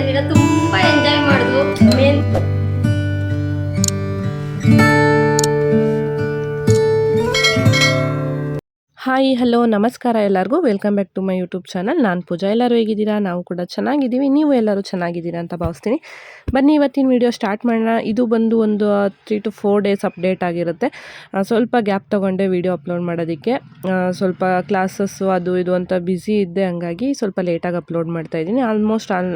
ಏನಿಲ್ಲ ತುಂಬಾ ಎಂಜಾಯ್ ಮಾಡಿದ್ವು ಹಾಯ್, ಹಲೋ, ನಮಸ್ಕಾರ ಎಲ್ಲರಿಗೂ. Welcome back to my YouTube channel. ನಾನು ಪೂಜಾ. ಎಲ್ಲರೂ ಹೇಗಿದ್ದೀರಾ? ನಾವು ಕೂಡ ಚೆನ್ನಾಗಿದ್ದೀವಿ. ನೀವು ಎಲ್ಲರೂ ಚೆನ್ನಾಗಿದ್ದೀರಾ ಅಂತ ಭಾವಿಸ್ತೀನಿ. ಬನ್ನಿ, ಇವತ್ತಿನ ವಿಡಿಯೋ ಸ್ಟಾರ್ಟ್ ಮಾಡೋಣ. ಇದು ಬಂದು ಒಂದು three to four days update ಆಗಿರುತ್ತೆ. ಸ್ವಲ್ಪ ಗ್ಯಾಪ್ ತೊಗೊಂಡೆ ವಿಡಿಯೋ ಅಪ್ಲೋಡ್ ಮಾಡೋದಕ್ಕೆ. ಸ್ವಲ್ಪ ಕ್ಲಾಸಸ್ಸು ಅದು ಇದು ಅಂತ ಬ್ಯುಸಿ ಇದ್ದೆ. ಹಂಗಾಗಿ ಸ್ವಲ್ಪ ಲೇಟಾಗಿ ಅಪ್ಲೋಡ್ ಮಾಡ್ತಾ ಇದ್ದೀನಿ. ಆಲ್ಮೋಸ್ಟ್ ಆಲ್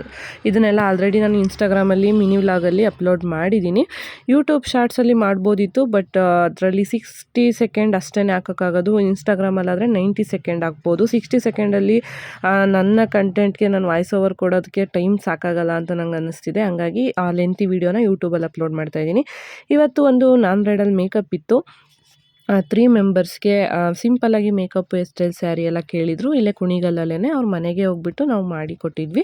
ಇದನ್ನೆಲ್ಲ ಆಲ್ರೆಡಿ ನಾನು ಇನ್ಸ್ಟಾಗ್ರಾಮಲ್ಲಿ ಮಿನಿ ವ್ಲಾಗಲ್ಲಿ ಅಪ್ಲೋಡ್ ಮಾಡಿದ್ದೀನಿ. ಯೂಟ್ಯೂಬ್ ಶಾರ್ಟ್ಸಲ್ಲಿ ಮಾಡ್ಬೋದಿತ್ತು, ಬಟ್ ಅದರಲ್ಲಿ ಸಿಕ್ಸ್ಟಿ ಸೆಕೆಂಡ್ ಅಷ್ಟೇ ಹಾಕೋಕ್ಕಾಗೋದು. ಇನ್ಸ್ಟಾಗ್ರಾಮಲ್ಲಾದರೆ ನೈಂಟಿ ಸೆಕೆಂಡ್ ಆಗ್ಬೋದು. ಸಿಕ್ಸ್ಟಿ ಸೆಕೆಂಡಲ್ಲಿ ನನ್ನ ಕಂಟೆಂಟ್ಗೆ ನಾನು ವಾಯ್ಸ್ ಓವರ್ ಕೊಡೋದಕ್ಕೆ ಟೈಮ್ ಸಾಕಾಗಲ್ಲ ಅಂತ ನಂಗೆ ಅನ್ನಿಸ್ತಿದೆ ಹಂಗಾಗಿ ಆ ಲೆಂತಿ ವೀಡಿಯೋನ ಯೂಟ್ಯೂಬಲ್ಲಿ ಅಪ್ಲೋಡ್ ಮಾಡ್ತಾ ಇದ್ದೀನಿ. ಇವತ್ತು ಒಂದು ನಾನ್ ಬ್ರೈಡಲ್ ಮೇಕಪ್ ಇತ್ತು. ತ್ರೀ ಮೆಂಬರ್ಸ್ಗೆ ಸಿಂಪಲ್ಲಾಗಿ ಮೇಕಪ್ ಹೇರ್ ಸ್ಟೈಲ್ ಸ್ಯಾರಿ ಎಲ್ಲ ಕೇಳಿದರು. ಇಲ್ಲೇ ಕುಣಿಗಲ್ಲಲ್ಲೇ ಅವ್ರ ಮನೆಗೆ ಹೋಗ್ಬಿಟ್ಟು ನಾವು ಮಾಡಿ ಕೊಟ್ಟಿದ್ವಿ.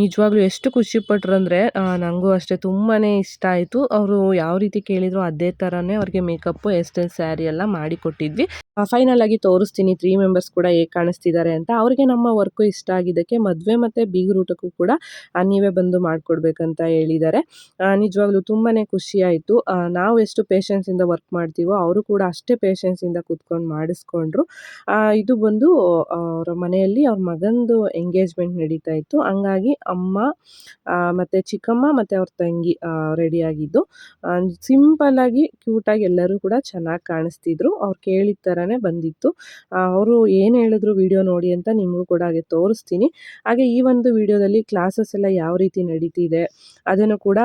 ನಿಜವಾಗ್ಲೂ ಎಷ್ಟು ಖುಷಿ ಪಟ್ರು ಅಂದರೆ ನನಗೂ ಅಷ್ಟೇ ತುಂಬಾ ಇಷ್ಟ ಆಯಿತು. ಅವರು ಯಾವ ರೀತಿ ಕೇಳಿದರು ಅದೇ ಥರನೇ ಅವ್ರಿಗೆ ಮೇಕಪ್ಪು ಹೇರ್ ಸ್ಟೈಲ್ ಸ್ಯಾರಿ ಎಲ್ಲ ಮಾಡಿ ಕೊಟ್ಟಿದ್ವಿ. ಫೈನಲ್ ಆಗಿ ತೋರಿಸ್ತೀನಿ ತ್ರೀ ಮೆಂಬರ್ಸ್ ಕೂಡ ಹೇಗೆ ಕಾಣಿಸ್ತಿದ್ದಾರೆ ಅಂತ. ಅವ್ರಿಗೆ ನಮ್ಮ ವರ್ಕು ಇಷ್ಟ ಆಗಿದ್ದಕ್ಕೆ ಮದುವೆ ಮತ್ತು ಬೀಗರೂಟಕ್ಕೂ ಕೂಡ ನೀವೇ ಬಂದು ಮಾಡಿಕೊಡ್ಬೇಕಂತ ಹೇಳಿದ್ದಾರೆ. ನಿಜವಾಗ್ಲೂ ತುಂಬಾ ಖುಷಿ ಆಯಿತು. ನಾವು ಎಷ್ಟು ಪೇಷನ್ಸಿಂದ ವರ್ಕ್ ಮಾಡ್ತೀವೋ ಅವರು ಕೂಡ ಅಷ್ಟೇ ಪೇಷನ್ಸಿಂದ ಕೂತ್ಕೊಂಡು ಮಾಡಿಸ್ಕೊಂಡ್ರು. ಇದು ಬಂದು ಅವರ ಮನೆಯಲ್ಲಿ ಅವ್ರ ಮಗಂದು ಎಂಗೇಜ್ಮೆಂಟ್ ನಡೀತಾ ಇತ್ತು. ಹಂಗಾಗಿ ಅಮ್ಮ ಮತ್ತು ಚಿಕ್ಕಮ್ಮ ಮತ್ತು ಅವ್ರ ತಂಗಿ ರೆಡಿಯಾಗಿದ್ದು ಸಿಂಪಲ್ಲಾಗಿ ಕ್ಯೂಟಾಗಿ ಎಲ್ಲರೂ ಕೂಡ ಚೆನ್ನಾಗಿ ಕಾಣಿಸ್ತಿದ್ರು. ಅವ್ರು ಕೇಳಿದ ಥರನೇ ಬಂದಿತ್ತು. ಅವರು ಏನು ಹೇಳಿದ್ರು ವಿಡಿಯೋ ನೋಡಿ ಅಂತ ನಿಮಗೂ ಕೂಡ ಹಾಗೆ ತೋರಿಸ್ತೀನಿ. ಹಾಗೆ ಈ ಒಂದು ವಿಡಿಯೋದಲ್ಲಿ ಕ್ಲಾಸಸ್ ಎಲ್ಲ ಯಾವ ರೀತಿ ನಡೀತಿದೆ ಅದನ್ನು ಕೂಡ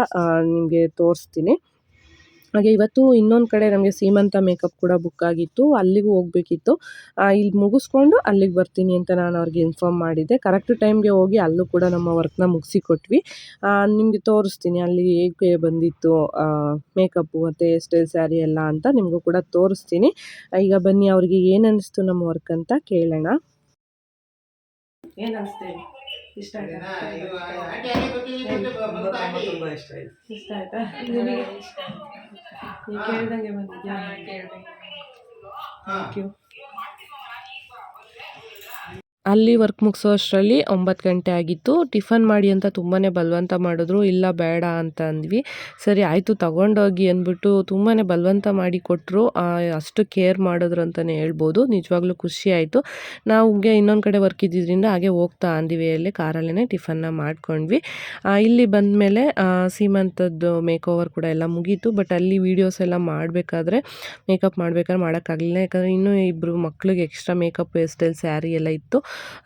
ನಿಮಗೆ ತೋರಿಸ್ತೀನಿ. ಹಾಗೆ ಇವತ್ತು ಇನ್ನೊಂದು ಕಡೆ ನಮಗೆ ಸೀಮಂತ ಮೇಕಪ್ ಕೂಡ ಬುಕ್ ಆಗಿತ್ತು, ಅಲ್ಲಿಗೂ ಹೋಗಬೇಕಿತ್ತು. ಇಲ್ಲಿ ಮುಗಿಸ್ಕೊಂಡು ಅಲ್ಲಿಗೆ ಬರ್ತೀನಿ ಅಂತ ನಾನು ಅವ್ರಿಗೆ ಇನ್ಫಾರ್ಮ್ ಮಾಡಿದ್ದೆ. ಕರೆಕ್ಟ್ ಟೈಮ್ಗೆ ಹೋಗಿ ಅಲ್ಲೂ ಕೂಡ ನಮ್ಮ ವರ್ಕ್ನ ಮುಗಿಸಿ ಕೊಟ್ವಿ ನಿಮಗೆ ತೋರಿಸ್ತೀನಿ ಅಲ್ಲಿ ಹೇಗೆ ಬಂದಿತ್ತು ಮೇಕಪ್ಪು ಮತ್ತು ಸ್ಟೈಲ್ ಸ್ಯಾರಿ ಎಲ್ಲ ಅಂತ ನಿಮಗೂ ಕೂಡ ತೋರಿಸ್ತೀನಿ. ಈಗ ಬನ್ನಿ ಅವ್ರಿಗೆ ಏನು ಅನ್ನಿಸ್ತು ನಮ್ಮ ವರ್ಕ್ ಅಂತ ಕೇಳೋಣ. ಏನು ಇಷ್ಟ ತುಂಬ ಇಷ್ಟ ಆಯಿತು? ಇಷ್ಟ ಆಯ್ತಾ. ನಿಮಗೆ? ನೀವು ಕೇಳ್ದಂಗೆ ಬಂದಿದ್ಯಾ? ಥ್ಯಾಂಕ್ ಯು ಅಲ್ಲಿ ವರ್ಕ್ ಮುಗಿಸೋ ಅಷ್ಟರಲ್ಲಿ ಒಂಬತ್ತು ಗಂಟೆ ಆಗಿತ್ತು. ಟಿಫನ್ ಮಾಡಿ ಅಂತ ತುಂಬಾ ಬಲವಂತ ಮಾಡಿದ್ರು. ಇಲ್ಲ, ಬೇಡ ಅಂತ ಅಂದ್ವಿ. ಸರಿ, ಆಯಿತು, ತಗೊಂಡೋಗಿ ಅಂದ್ಬಿಟ್ಟು ತುಂಬಾ ಬಲವಂತ ಮಾಡಿ ಕೊಟ್ಟರು ಅಷ್ಟು ಕೇರ್ ಮಾಡಿದ್ರು ಅಂತಲೇ ಹೇಳ್ಬೋದು. ನಿಜವಾಗ್ಲೂ ಖುಷಿ ಆಯಿತು. ನಾವುಗೆ ಇನ್ನೊಂದು ಕಡೆ ವರ್ಕ್ ಇದ್ದಿದ್ದರಿಂದ ಹಾಗೆ ಹೋಗ್ತಾ ಅಂದಿವೆಯಲ್ಲಿ ಕಾರಲ್ಲೇ ಟಿಫನ್ನ ಮಾಡ್ಕೊಂಡ್ವಿ. ಇಲ್ಲಿ ಇಲ್ಲಿ ಬಂದಮೇಲೆ ಸೀಮಂತದ್ದು ಮೇಕ್ ಓವರ್ ಕೂಡ ಎಲ್ಲ ಮುಗೀತು. ಬಟ್ ಅಲ್ಲಿ ವೀಡಿಯೋಸ್ ಎಲ್ಲ ಮಾಡಬೇಕಾದ್ರೆ ಮೇಕಪ್ ಮಾಡಬೇಕಾದ್ರೆ ಮಾಡೋಕ್ಕಾಗಲಿಲ್ಲ. ಯಾಕಂದರೆ ಇನ್ನೂ ಇಬ್ಬರು ಮಕ್ಳಿಗೆ extra makeup hair style sari ಎಲ್ಲ ಇತ್ತು.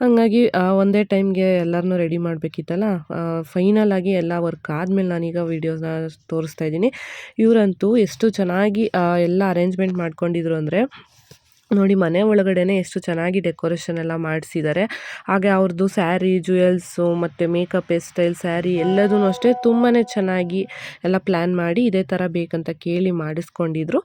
ಹಂಗಾಗಿ ಒಂದೇ ಟೈಮ್ಗೆ ಎಲ್ಲರನ್ನೂ ರೆಡಿ ಮಾಡಬೇಕಿತ್ತಲ್ಲ? ಫೈನಲ್ ಆಗಿ ಎಲ್ಲ ವರ್ಕ್ ಆದಮೇಲೆ ನಾನೀಗ ವೀಡಿಯೋಸ್ನ ತೋರಿಸ್ತಾ ಇದ್ದೀನಿ. ಇವರಂತೂ ಎಷ್ಟು ಚೆನ್ನಾಗಿ ಎಲ್ಲ ಅರೇಂಜ್ಮೆಂಟ್ ಮಾಡ್ಕೊಂಡಿದ್ರು ಅಂದರೆ ನೋಡಿ ಮನೆ ಒಳಗಡೆನೆ ಎಷ್ಟು ಚೆನ್ನಾಗಿ ಡೆಕೋರೇಷನ್ ಎಲ್ಲ ಮಾಡಿಸಿದ್ದಾರೆ ಹಾಗೆ ಅವ್ರದ್ದು ಸ್ಯಾರಿ, ಜುವೆಲ್ಸು ಮತ್ತು ಮೇಕಪ್, ಹೇರ್ ಸ್ಟೈಲ್, ಸ್ಯಾರಿ ಎಲ್ಲದೂ ಅಷ್ಟೇ ತುಂಬಾ ಚೆನ್ನಾಗಿ ಎಲ್ಲ ಪ್ಲ್ಯಾನ್ ಮಾಡಿ ಇದೇ ಥರ ಬೇಕಂತ ಕೇಳಿ ಮಾಡಿಸ್ಕೊಂಡಿದ್ರು.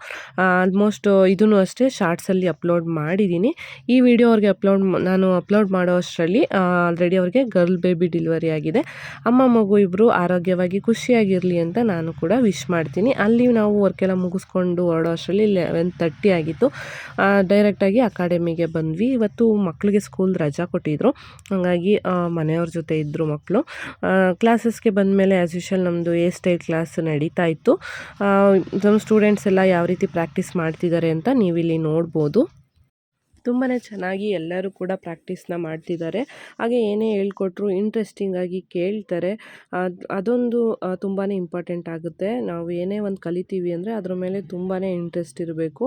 ಆಲ್ಮೋಸ್ಟ್ ಇದೂ ಅಷ್ಟೇ ಶಾರ್ಟ್ಸಲ್ಲಿ ಅಪ್ಲೋಡ್ ಮಾಡಿದ್ದೀನಿ ಈ ವಿಡಿಯೋ ಅವ್ರಿಗೆ ಅಪ್ಲೋಡ್ ನಾನು ಅಪ್ಲೋಡ್ ಮಾಡೋ ಅಷ್ಟರಲ್ಲಿ ಆಲ್ರೆಡಿ ಅವ್ರಿಗೆ ಗರ್ಲ್ ಬೇಬಿ ಡೆಲಿವರಿ ಆಗಿದೆ. ಅಮ್ಮ, ಮಗು ಇಬ್ಬರು ಆರೋಗ್ಯವಾಗಿ ಖುಷಿಯಾಗಿರಲಿ ಅಂತ ನಾನು ಕೂಡ ವಿಶ್ ಮಾಡ್ತೀನಿ. ಅಲ್ಲಿ ನಾವು ವರ್ಕೆಲ್ಲ ಮುಗಿಸ್ಕೊಂಡು ಹೊರಡೋ ಅಷ್ಟರಲ್ಲಿ ಲೆವೆನ್ ತರ್ಟಿ ಆಗಿತ್ತು. ಡೈರೆಕ್ಟಾಗಿ ಅಕಾಡೆಮಿಗೆ ಬಂದ್ವಿ. ಇವತ್ತು ಮಕ್ಕಳಿಗೆ ಸ್ಕೂಲ್ ರಜಾ ಕೊಟ್ಟಿದ್ದರು ಹಾಗಾಗಿ ಮನೆಯವ್ರ ಜೊತೆ ಇದ್ದರು ಮಕ್ಕಳು ಕ್ಲಾಸಸ್ಗೆ ಬಂದಮೇಲೆ ಆ್ಯಸ್ ಯೂಶಲ್ ನಮ್ಮದು ಎ ಸ್ಟೈಲ್ ಕ್ಲಾಸ್ ನಡೀತಾ ಇತ್ತು. ನಮ್ಮ ಸ್ಟೂಡೆಂಟ್ಸ್ ಎಲ್ಲ ಯಾವ ರೀತಿ ಪ್ರಾಕ್ಟೀಸ್ ಮಾಡ್ತಿದ್ದಾರೆ ಅಂತ ನೀವಿಲ್ಲಿ ನೋಡ್ಬೋದು. ತುಂಬಾ ಚೆನ್ನಾಗಿ ಎಲ್ಲರೂ ಕೂಡ ಪ್ರಾಕ್ಟೀಸ್ನ ಮಾಡ್ತಿದ್ದಾರೆ. ಹಾಗೆ ಏನೇ ಹೇಳ್ಕೊಟ್ರು ಇಂಟ್ರೆಸ್ಟಿಂಗಾಗಿ ಕೇಳ್ತಾರೆ. ಅದು, ಅದೊಂದು ತುಂಬಾ ಇಂಪಾರ್ಟೆಂಟ್ ಆಗುತ್ತೆ. ನಾವು ಏನೇ ಒಂದು ಕಲಿತೀವಿ ಅಂದರೆ ಅದ್ರ ಮೇಲೆ ತುಂಬಾ ಇಂಟ್ರೆಸ್ಟ್ ಇರಬೇಕು.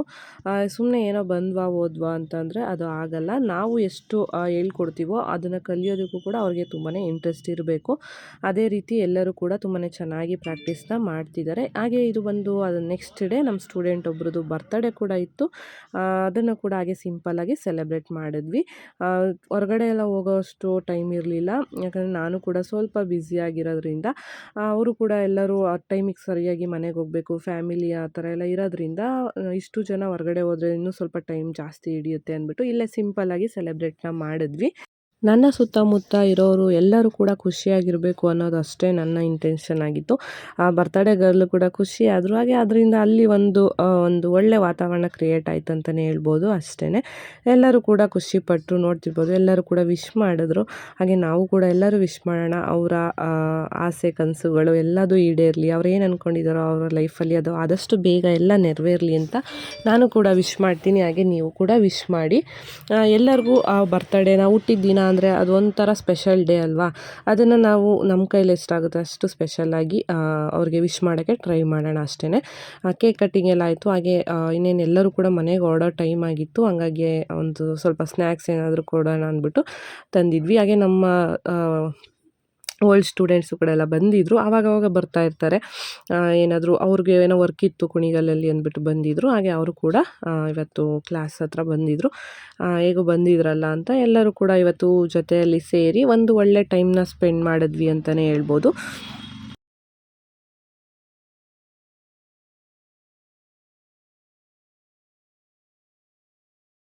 ಸುಮ್ಮನೆ ಏನೋ ಬಂದ್ವಾ, ಓದ್ವಾ ಅಂತಂದರೆ ಅದು ಆಗಲ್ಲ. ನಾವು ಎಷ್ಟು ಹೇಳ್ಕೊಡ್ತೀವೋ ಅದನ್ನು ಕಲಿಯೋದಕ್ಕೂ ಕೂಡ ಅವ್ರಿಗೆ ತುಂಬಾ ಇಂಟ್ರೆಸ್ಟ್ ಇರಬೇಕು. ಅದೇ ರೀತಿ ಎಲ್ಲರೂ ಕೂಡ ತುಂಬಾ ಚೆನ್ನಾಗಿ ಪ್ರಾಕ್ಟೀಸ್ನ ಮಾಡ್ತಿದ್ದಾರೆ. ಹಾಗೆ ಇದು ಬಂದು, ಅದು ನೆಕ್ಸ್ಟ್ ಡೇ ನಮ್ಮ ಸ್ಟೂಡೆಂಟ್ ಒಬ್ರದ್ದು ಬರ್ತಡೇ ಕೂಡ ಇತ್ತು. ಅದನ್ನು ಕೂಡ ಹಾಗೆ ಸಿಂಪಲ್ಲಾಗಿ ಸೆಲೆಬ್ರೇಟ್ ಮಾಡಿದ್ವಿ. ಹೊರಗಡೆ ಎಲ್ಲ ಹೋಗೋಷ್ಟು ಟೈಮ್ ಇರಲಿಲ್ಲ. ಯಾಕಂದರೆ ನಾನು ಕೂಡ ಸ್ವಲ್ಪ ಬ್ಯುಸಿಯಾಗಿರೋದ್ರಿಂದ ಅವರು ಕೂಡ ಎಲ್ಲರೂ ಆ ಟೈಮಿಗೆ ಸರಿಯಾಗಿ ಮನೆಗೆ ಹೋಗಬೇಕು, ಫ್ಯಾಮಿಲಿ ಆ ಥರ ಎಲ್ಲ ಇರೋದ್ರಿಂದ ಇಷ್ಟು ಜನ ಹೊರಗಡೆ ಹೋದ್ರೆ ಇನ್ನೂ ಸ್ವಲ್ಪ ಟೈಮ್ ಜಾಸ್ತಿ ಹಿಡಿಯುತ್ತೆ ಅಂದ್ಬಿಟ್ಟು ಇಲ್ಲೇ ಸಿಂಪಲ್ಲಾಗಿ ಸೆಲೆಬ್ರೇಟ್ನ ಮಾಡಿದ್ವಿ. ನನ್ನ ಸುತ್ತಮುತ್ತ ಇರೋರು ಎಲ್ಲರೂ ಕೂಡ ಖುಷಿಯಾಗಿರಬೇಕು ಅನ್ನೋದು ಅಷ್ಟೇ ನನ್ನ ಇಂಟೆನ್ಷನ್ ಆಗಿತ್ತು. ಆ ಬರ್ತಡೇ ಗರ್ಲು ಕೂಡ ಖುಷಿ ಆದರೂ ಹಾಗೆ ಅದರಿಂದ ಅಲ್ಲಿ ಒಂದು ಒಂದು ಒಳ್ಳೆ ವಾತಾವರಣ ಕ್ರಿಯೇಟ್ ಆಯ್ತು ಅಂತಲೇ ಹೇಳ್ಬೋದು ಅಷ್ಟೇ ಎಲ್ಲರೂ ಕೂಡ ಖುಷಿಪಟ್ಟರು ನೋಡ್ತಿರ್ಬೋದು. ಎಲ್ಲರೂ ಕೂಡ ವಿಶ್ ಮಾಡಿದ್ರು. ಹಾಗೆ ನಾವು ಕೂಡ ಎಲ್ಲರೂ ವಿಶ್ ಮಾಡೋಣ. ಅವರ ಆಸೆ, ಕನಸುಗಳು ಎಲ್ಲದೂ ಈಡೇರಲಿ. ಅವ್ರು ಏನು ಅಂದ್ಕೊಂಡಿದ್ದಾರೋ ಅವರ ಲೈಫಲ್ಲಿ ಅದು ಆದಷ್ಟು ಬೇಗ ಎಲ್ಲ ನೆರವೇರಲಿ ಅಂತ ನಾನು ಕೂಡ ವಿಶ್ ಮಾಡ್ತೀನಿ. ಹಾಗೆ ನೀವು ಕೂಡ ವಿಶ್ ಮಾಡಿ. ಎಲ್ಲರಿಗೂ ಆ ಬರ್ತಡೇನ ಹುಟ್ಟಿದ ದಿನ ಅಂದರೆ ಅದು ಒಂಥರ ಸ್ಪೆಷಲ್ ಡೇ ಅಲ್ವಾ? ಅದನ್ನು ನಾವು ನಮ್ಮ ಕೈಲಿ ಎಷ್ಟಾಗುತ್ತೆ ಅಷ್ಟು ಸ್ಪೆಷಲ್ಲಾಗಿ ಅವ್ರಿಗೆ ವಿಶ್ ಮಾಡೋಕ್ಕೆ ಟ್ರೈ ಮಾಡೋಣ ಅಷ್ಟೇ ಕೇಕ್ ಕಟ್ಟಿಂಗ್ ಎಲ್ಲ ಆಯಿತು. ಹಾಗೆ ಇನ್ನೇನು ಎಲ್ಲರೂ ಕೂಡ ಮನೆಗೆ ಆರ್ಡರ್ ಟೈಮ್ ಆಗಿತ್ತು. ಹಂಗಾಗಿ ಒಂದು ಸ್ವಲ್ಪ ಸ್ನ್ಯಾಕ್ಸ್ ಏನಾದರೂ ಕೊಡೋಣ ಅಂದ್ಬಿಟ್ಟು ತಂದಿದ್ವಿ. ಹಾಗೆ ನಮ್ಮ ಓಲ್ಡ್ ಸ್ಟೂಡೆಂಟ್ಸು ಕೂಡ ಎಲ್ಲ ಬಂದಿದ್ದರು ಆವಾಗವಾಗ ಬರ್ತಾ ಇರ್ತಾರೆ. ಏನಾದರೂ ಅವ್ರಿಗೆ ಏನೋ ವರ್ಕ್ ಇತ್ತು ಕುಣಿಗಲಲ್ಲಿ ಅಂದ್ಬಿಟ್ಟು ಬಂದಿದ್ದರು ಹಾಗೆ ಅವರು ಕೂಡ ಇವತ್ತು ಕ್ಲಾಸ್ ಹತ್ರ ಬಂದಿದ್ದರು ಹೇಗೋ ಬಂದಿದ್ರಲ್ಲ ಅಂತ ಎಲ್ಲರೂ ಕೂಡ ಇವತ್ತು ಜೊತೆಯಲ್ಲಿ ಸೇರಿ ಒಂದು ಒಳ್ಳೆ ಟೈಮ್ನ ಸ್ಪೆಂಡ್ ಮಾಡಿದ್ವಿ ಅಂತಲೇ ಹೇಳ್ಬೋದು.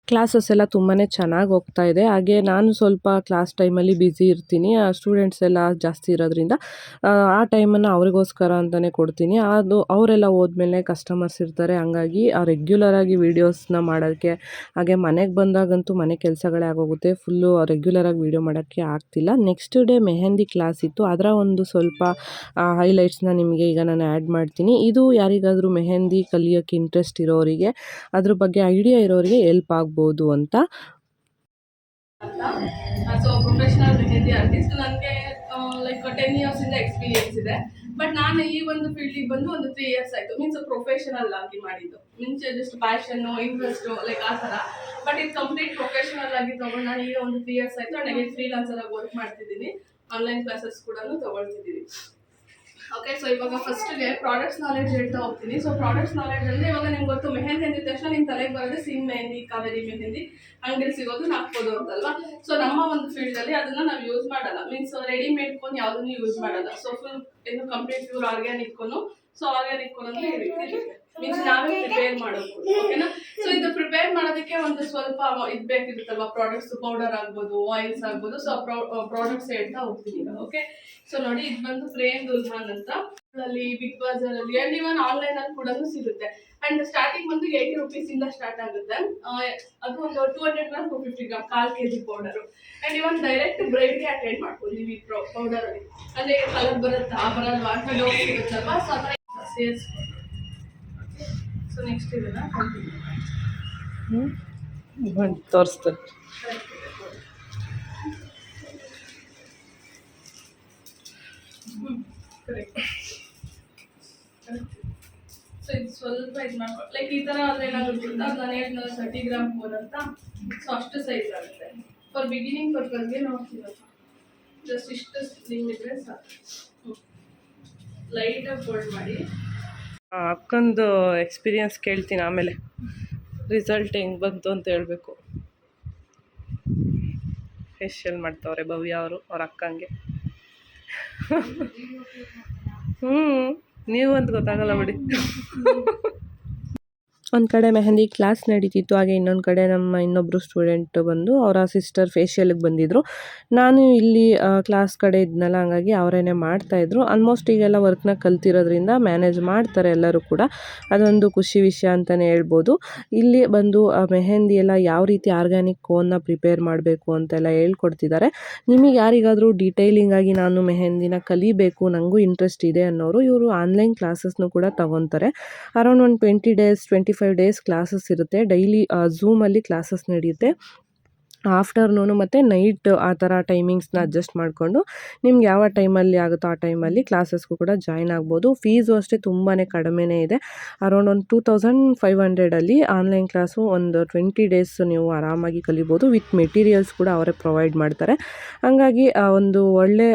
ಕ್ಲಾಸಸ್ ಎಲ್ಲ ತುಂಬಾ ಚೆನ್ನಾಗಿ ಹೋಗ್ತಾ ಇದೆ. ಹಾಗೆ ನಾನು ಸ್ವಲ್ಪ ಕ್ಲಾಸ್ ಟೈಮಲ್ಲಿ ಬ್ಯುಸಿ ಇರ್ತೀನಿ. ಆ ಸ್ಟೂಡೆಂಟ್ಸ್ ಎಲ್ಲ ಜಾಸ್ತಿ ಇರೋದ್ರಿಂದ ಆ, ಟೈಮನ್ನು ಅವ್ರಿಗೋಸ್ಕರ ಅಂತಲೇ ಕೊಡ್ತೀನಿ. ಅದು ಅವರೆಲ್ಲ ಹೋದ್ಮೇಲೆ ಕಸ್ಟಮರ್ಸ್ ಇರ್ತಾರೆ. ಹಂಗಾಗಿ ರೆಗ್ಯುಲರಾಗಿ ವೀಡಿಯೋಸ್ನ ಮಾಡೋಕ್ಕೆ ಹಾಗೆ ಮನೆಗೆ ಬಂದಾಗಂತೂ ಮನೆ ಕೆಲಸಗಳೇ ಆಗೋಗುತ್ತೆ. ಫುಲ್ಲು ರೆಗ್ಯುಲರಾಗಿ ವೀಡಿಯೋ ಮಾಡೋಕ್ಕೆ ಆಗ್ತಿಲ್ಲ. ನೆಕ್ಸ್ಟ್ ಡೇ ಮೆಹಂದಿ ಕ್ಲಾಸ್ ಇತ್ತು. ಅದರ ಒಂದು ಸ್ವಲ್ಪ ಹೈಲೈಟ್ಸ್ನ ನಿಮಗೆ ಈಗ ನಾನು ಆ್ಯಡ್ ಮಾಡ್ತೀನಿ. ಇದು ಯಾರಿಗಾದರೂ ಮೆಹಂದಿ ಕಲಿಯೋಕ್ಕೆ ಇಂಟ್ರೆಸ್ಟ್ ಇರೋರಿಗೆ ಅದ್ರ ಬಗ್ಗೆ ಐಡಿಯಾ ಇರೋರಿಗೆ ಎಲ್ಪ್ ಆಗ್ಬೋದು. ಅಂತ. ಸೊ ನನಗೆ ಲೈಕ್ ಟೆನ್ ಇಯರ್ಸಿಂದ ಎಕ್ಸ್ಪೀರಿಯನ್ಸ್ ಇದೆ ಬಟ್ ನಾನು ಈ ಒಂದು ಫೀಲ್ಡಿಗೆ ಬಂದು ಒಂದು ತ್ರೀ ಇಯರ್ಸ್ ಆಯಿತು. ಮೀನ್ಸ್ ಪ್ರೊಫೆಷನಲ್ ಆಗಿ ಮಾಡಿದ್ದು. ಮುಂಚೆ ಜಸ್ಟ್ ಪ್ಯಾಷನ್ನು ಇಂಟ್ರೆಸ್ಟು ಲೈಕ್ ಆ ಥರ. ಬಟ್ ಇದು ಕಂಪ್ಲೀಟ್ ಪ್ರೊಫೆಷನಲ್ ಆಗಿ ತೊಗೊಂಡು ನಾನು ಈಗ ಒಂದು ತ್ರೀ ಇಯರ್ಸ್ ಆಯಿತು. ನನಗೆ ಫ್ರೀಲಾನ್ಸರ್ ಆಗಿ ವರ್ಕ್ ಮಾಡ್ತಿದ್ದೀನಿ. ಆನ್ಲೈನ್ ಕ್ಲಾಸಸ್ ಕೂಡ ತೊಗೊಳ್ತಿದ್ದೀನಿ. ಓಕೆ ಸೊ ಇವಾಗ ಫಸ್ಟ್ಗೆ ಪ್ರಾಡಕ್ಟ್ಸ್ ನಾಲೆಡ್ಜ್ ಹೇಳ್ತಾ ಹೋಗ್ತೀನಿ. ಸೊ ಪ್ರಾಡಕ್ಟ್ಸ್ ನಾಲೆಡ್ಜ್ ಅಂದರೆ ಇವಾಗ ನಿಮ್ಗೆ ಗೊತ್ತು, ಮೆಹಂದಿ ಅಂದಿದ ತಕ್ಷಣ ನಿಮ್ಮ ತಲೆಗೆ ಬರೋದು ಸಿಮ್ ಮೆಹಂದಿ, ಕಾವೇರಿ ಮೆಹಂದಿ. ಅಂಗಡಿ ಸಿಗೋದು ಹಾಕ್ಬೋದು ಅಂತಲ್ವಾ? ಸೊ ನಮ್ಮ ಒಂದು ಫೀಲ್ಡಲ್ಲಿ ಅದನ್ನ ನಾವು ಯೂಸ್ ಮಾಡಲ್ಲ. ಮೀನ್ಸ್ ರೆಡಿಮೇಡ್ ಕೋನ್ ಯಾವುದನ್ನು ಯೂಸ್ ಮಾಡಲ್ಲ. ಸೊ ಫುಲ್ ಏನು complete pure organic so organic ಅಂತ ಇರುತ್ತೆ ಮೀನ್ಸ್ ನಾವೇ ಪ್ರಿಪೇರ್ ಮಾಡೋದು ಓಕೆನಾ ಸೊ ಇದು ಪ್ರಿಪೇರ್ ಮಾಡೋದಕ್ಕೆ ಒಂದು ಸ್ವಲ್ಪ ಇದು ಬೇಕಿರುತ್ತಲ್ವಾ? ಪ್ರಾಡಕ್ಟ್ಸ್ ಪೌಡರ್ ಆಗ್ಬೋದು ಆಯಿಲ್ಸ್ ಆಗ್ಬೋದು. ಸೊ ಪ್ರಾಡಕ್ಟ್ಸ್ ಹೇಳ್ತಾ ಹೋಗ್ತೀನಿ ಓಕೆ ಸೊ ನೋಡಿ ಇದು ಬಂದು ಪ್ರೇಮ್ ದುಲ್ಹಾನ್ ಅಂತ. ಅಲ್ಲಿ ಬಿಗ್ ಬಜಾರ್ ಅಲ್ಲಿ ಅಂಡ್ ಇವನ್ ಆನ್ಲೈನ್ ಅಲ್ಲಿ ಕೂಡ ಸಿಗುತ್ತೆ. ಅಂಡ್ ಸ್ಟಾರ್ಟಿಂಗ್ ಬಂದು ಏಯ್ಟಿ ರುಪೀಸ್ ಇಂದ ಸ್ಟಾರ್ಟ್ ಆಗುತ್ತೆ. ಅದು ಒಂದು two hundred gram two fifty gram call K G powder and even direct ಬ್ರೈಡ್ಗೆ attend ಮಾಡ್ಬೋದು ನೀವು ಈ ಪೌಡರ್ ಅಲ್ಲಿ. ಅಂದ್ರೆ ಕಲರ್ ಬರುತ್ತಾ ಬರಲ್ವಾ? ಅಂತ ಡೌಟ್ ಇರುತ್ತಲ್ವಾ ಸೊ ಆ ಸೇರಿಸ್ಬೋದು ಸೊ ನೆಕ್ಸ್ಟ್ ಇದನ್ನ ಕಂಟಿನ್ಯೂ ತೋರಿಸ್ತೇನೆ. ಕರೆಕ್ಟ್ ಸೊ ಇದು ಸ್ವಲ್ಪ ಇದು ಮಾಡ್ಕೊಂಡು ಲೈಕ್ ಈ ಥರ ಆದರೆ ಏನಾಗುತ್ತೆ ನಾನು ಹೇಳಿದ್ನಲ್ಲ ತರ್ಟಿ ಗ್ರಾಮ್ ಫೋನ್ ಅಂತ ಸೊ ಅಷ್ಟು ಸೈಜ್ ಆಗುತ್ತೆ. ಫಾರ್ ಬಿಗಿನಿಂಗ್ ಪರ್ಪಸ್ಗೆ ನೋಡ್ತೀವಪ್ಪ ಜಸ್ಟ್ ಇಷ್ಟು ಸ್ಲಿಮ್ ಇದ್ರೆ ಸಾಕು. ಲೈಟಾಗಿ ಫೋಲ್ಡ್ ಮಾಡಿ. ಅಕ್ಕಂದು ಎಕ್ಸ್ಪೀರಿಯನ್ಸ್ ಕೇಳ್ತೀನಿ ಆಮೇಲೆ. ರಿಸಲ್ಟ್ ಹೆಂಗೆ ಬಂತು ಅಂತ ಹೇಳಬೇಕು. ಫೇಶಿಯಲ್ ಮಾಡ್ತಾವ್ರೆ ಭವ್ಯ ಅವರು, ಅವ್ರ ಅಕ್ಕಂಗೆ. ಹ್ಞೂ ನೀವು ಅಂತ ಗೊತ್ತಾಗಲ್ಲ ಬಿಡಿ. ಒಂದು ಕಡೆ ಮೆಹಂದಿ ಕ್ಲಾಸ್ ನಡೀತಿತ್ತು, ಹಾಗೆ ಇನ್ನೊಂದು ಕಡೆ ನಮ್ಮ ಇನ್ನೊಬ್ಬರು ಸ್ಟೂಡೆಂಟ್ ಬಂದು ಅವರ ಸಿಸ್ಟರ್ ಫೇಶಿಯಲ್ಗೆ ಬಂದಿದ್ದರು ನಾನು ಇಲ್ಲಿ ಕ್ಲಾಸ್ ಕಡೆ ಇದ್ನಲ್ಲ, ಹಾಗಾಗಿ ಅವರೇನೆ ಮಾಡ್ತಾಯಿದ್ರು ಆಲ್ಮೋಸ್ಟ್ ಈಗೆಲ್ಲ ವರ್ಕ್ನ ಕಲ್ತಿರೋದ್ರಿಂದ ಮ್ಯಾನೇಜ್ ಮಾಡ್ತಾರೆ ಎಲ್ಲರೂ ಕೂಡ. ಅದೊಂದು ಖುಷಿ ವಿಷಯ ಅಂತಲೇ ಹೇಳ್ಬೋದು. ಇಲ್ಲಿ ಬಂದು ಮೆಹಂದಿ ಎಲ್ಲ ಯಾವ ರೀತಿ ಆರ್ಗ್ಯಾನಿಕ್ ಕೋನ್ನ ಪ್ರಿಪೇರ್ ಮಾಡಬೇಕು ಅಂತೆಲ್ಲ ಹೇಳ್ಕೊಡ್ತಿದ್ದಾರೆ. ನಿಮಗೆ ಯಾರಿಗಾದರೂ ಡೀಟೇಲಿಂಗ್ ಆಗಿ ನಾನು ಮೆಹಂದಿನ ಕಲಿಬೇಕು ನನಗೂ ಇಂಟ್ರೆಸ್ಟ್ ಇದೆ ಅನ್ನೋರು ಇವರು ಆನ್ಲೈನ್ ಕ್ಲಾಸಸ್ನು ಕೂಡ ತಗೊತಾರೆ. ಅರೌಂಡ್ ಒಂದು twenty days twenty five days classes ಇರುತ್ತೆ. ಡೈಲಿ ಝೂಮಲ್ಲಿ ಕ್ಲಾಸಸ್ ನಡೆಯುತ್ತೆ. ಆಫ್ಟರ್ನೂನು ಮತ್ತು ನೈಟ್ ಆ ಥರ ಟೈಮಿಂಗ್ಸ್ನ ಅಡ್ಜಸ್ಟ್ ಮಾಡಿಕೊಂಡು ನಿಮ್ಗೆ ಯಾವ ಟೈಮಲ್ಲಿ ಆಗುತ್ತೋ ಆ ಟೈಮಲ್ಲಿ ಕ್ಲಾಸಸ್ಗೂ ಕೂಡ ಜಾಯ್ನ್ ಆಗ್ಬೋದು. ಫೀಸು ಅಷ್ಟೇ ತುಂಬಾ ಕಡಿಮೆನೇ ಇದೆ. ಅರೌಂಡ್ ಒಂದು ಟೂ ತೌಸಂಡ್ ಫೈವ್ ಹಂಡ್ರೆಡಲ್ಲಿ ಆನ್ಲೈನ್ ಕ್ಲಾಸು ಒಂದು ಟ್ವೆಂಟಿ ಡೇಸ್ ನೀವು ಆರಾಮಾಗಿ ಕಲಿಬೋದು. ವಿತ್ ಮೆಟೀರಿಯಲ್ಸ್ ಕೂಡ ಅವರೇ ಪ್ರೊವೈಡ್ ಮಾಡ್ತಾರೆ. ಹಾಗಾಗಿ ಒಂದು ಒಳ್ಳೆ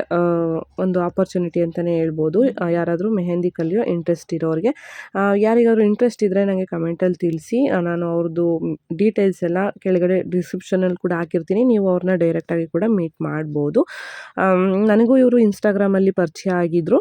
ಒಂದು ಆಪರ್ಚುನಿಟಿ ಅಂತಲೇ ಹೇಳ್ಬೋದು. ಯಾರಾದರೂ ಮೆಹಂದಿ ಕಲಿಯೋ ಇಂಟ್ರೆಸ್ಟ್ ಇರೋರಿಗೆ. ಯಾರಿಗಾದರೂ ಇಂಟ್ರೆಸ್ಟ್ ಇದ್ದರೆ ನನಗೆ ಕಮೆಂಟಲ್ಲಿ ತಿಳಿಸಿ. ನಾನು ಅವ್ರದ್ದು ಡೀಟೇಲ್ಸ್ ಎಲ್ಲ ಕೆಳಗಡೆ ಡಿಸ್ಕ್ರಿಪ್ಷನಲ್ಲಿ ಕೂಡ ಹಾಕಿರ್ತೀನಿ. ನೀವು ಅವ್ರನ್ನ ಡೈರೆಕ್ಟಾಗಿ ಕೂಡ ಮೀಟ್ ಮಾಡ್ಬೋದು. ನನಗೂ ಇವರು ಇನ್ಸ್ಟಾಗ್ರಾಮಲ್ಲಿ ಪರಿಚಯ ಆಗಿದ್ದರು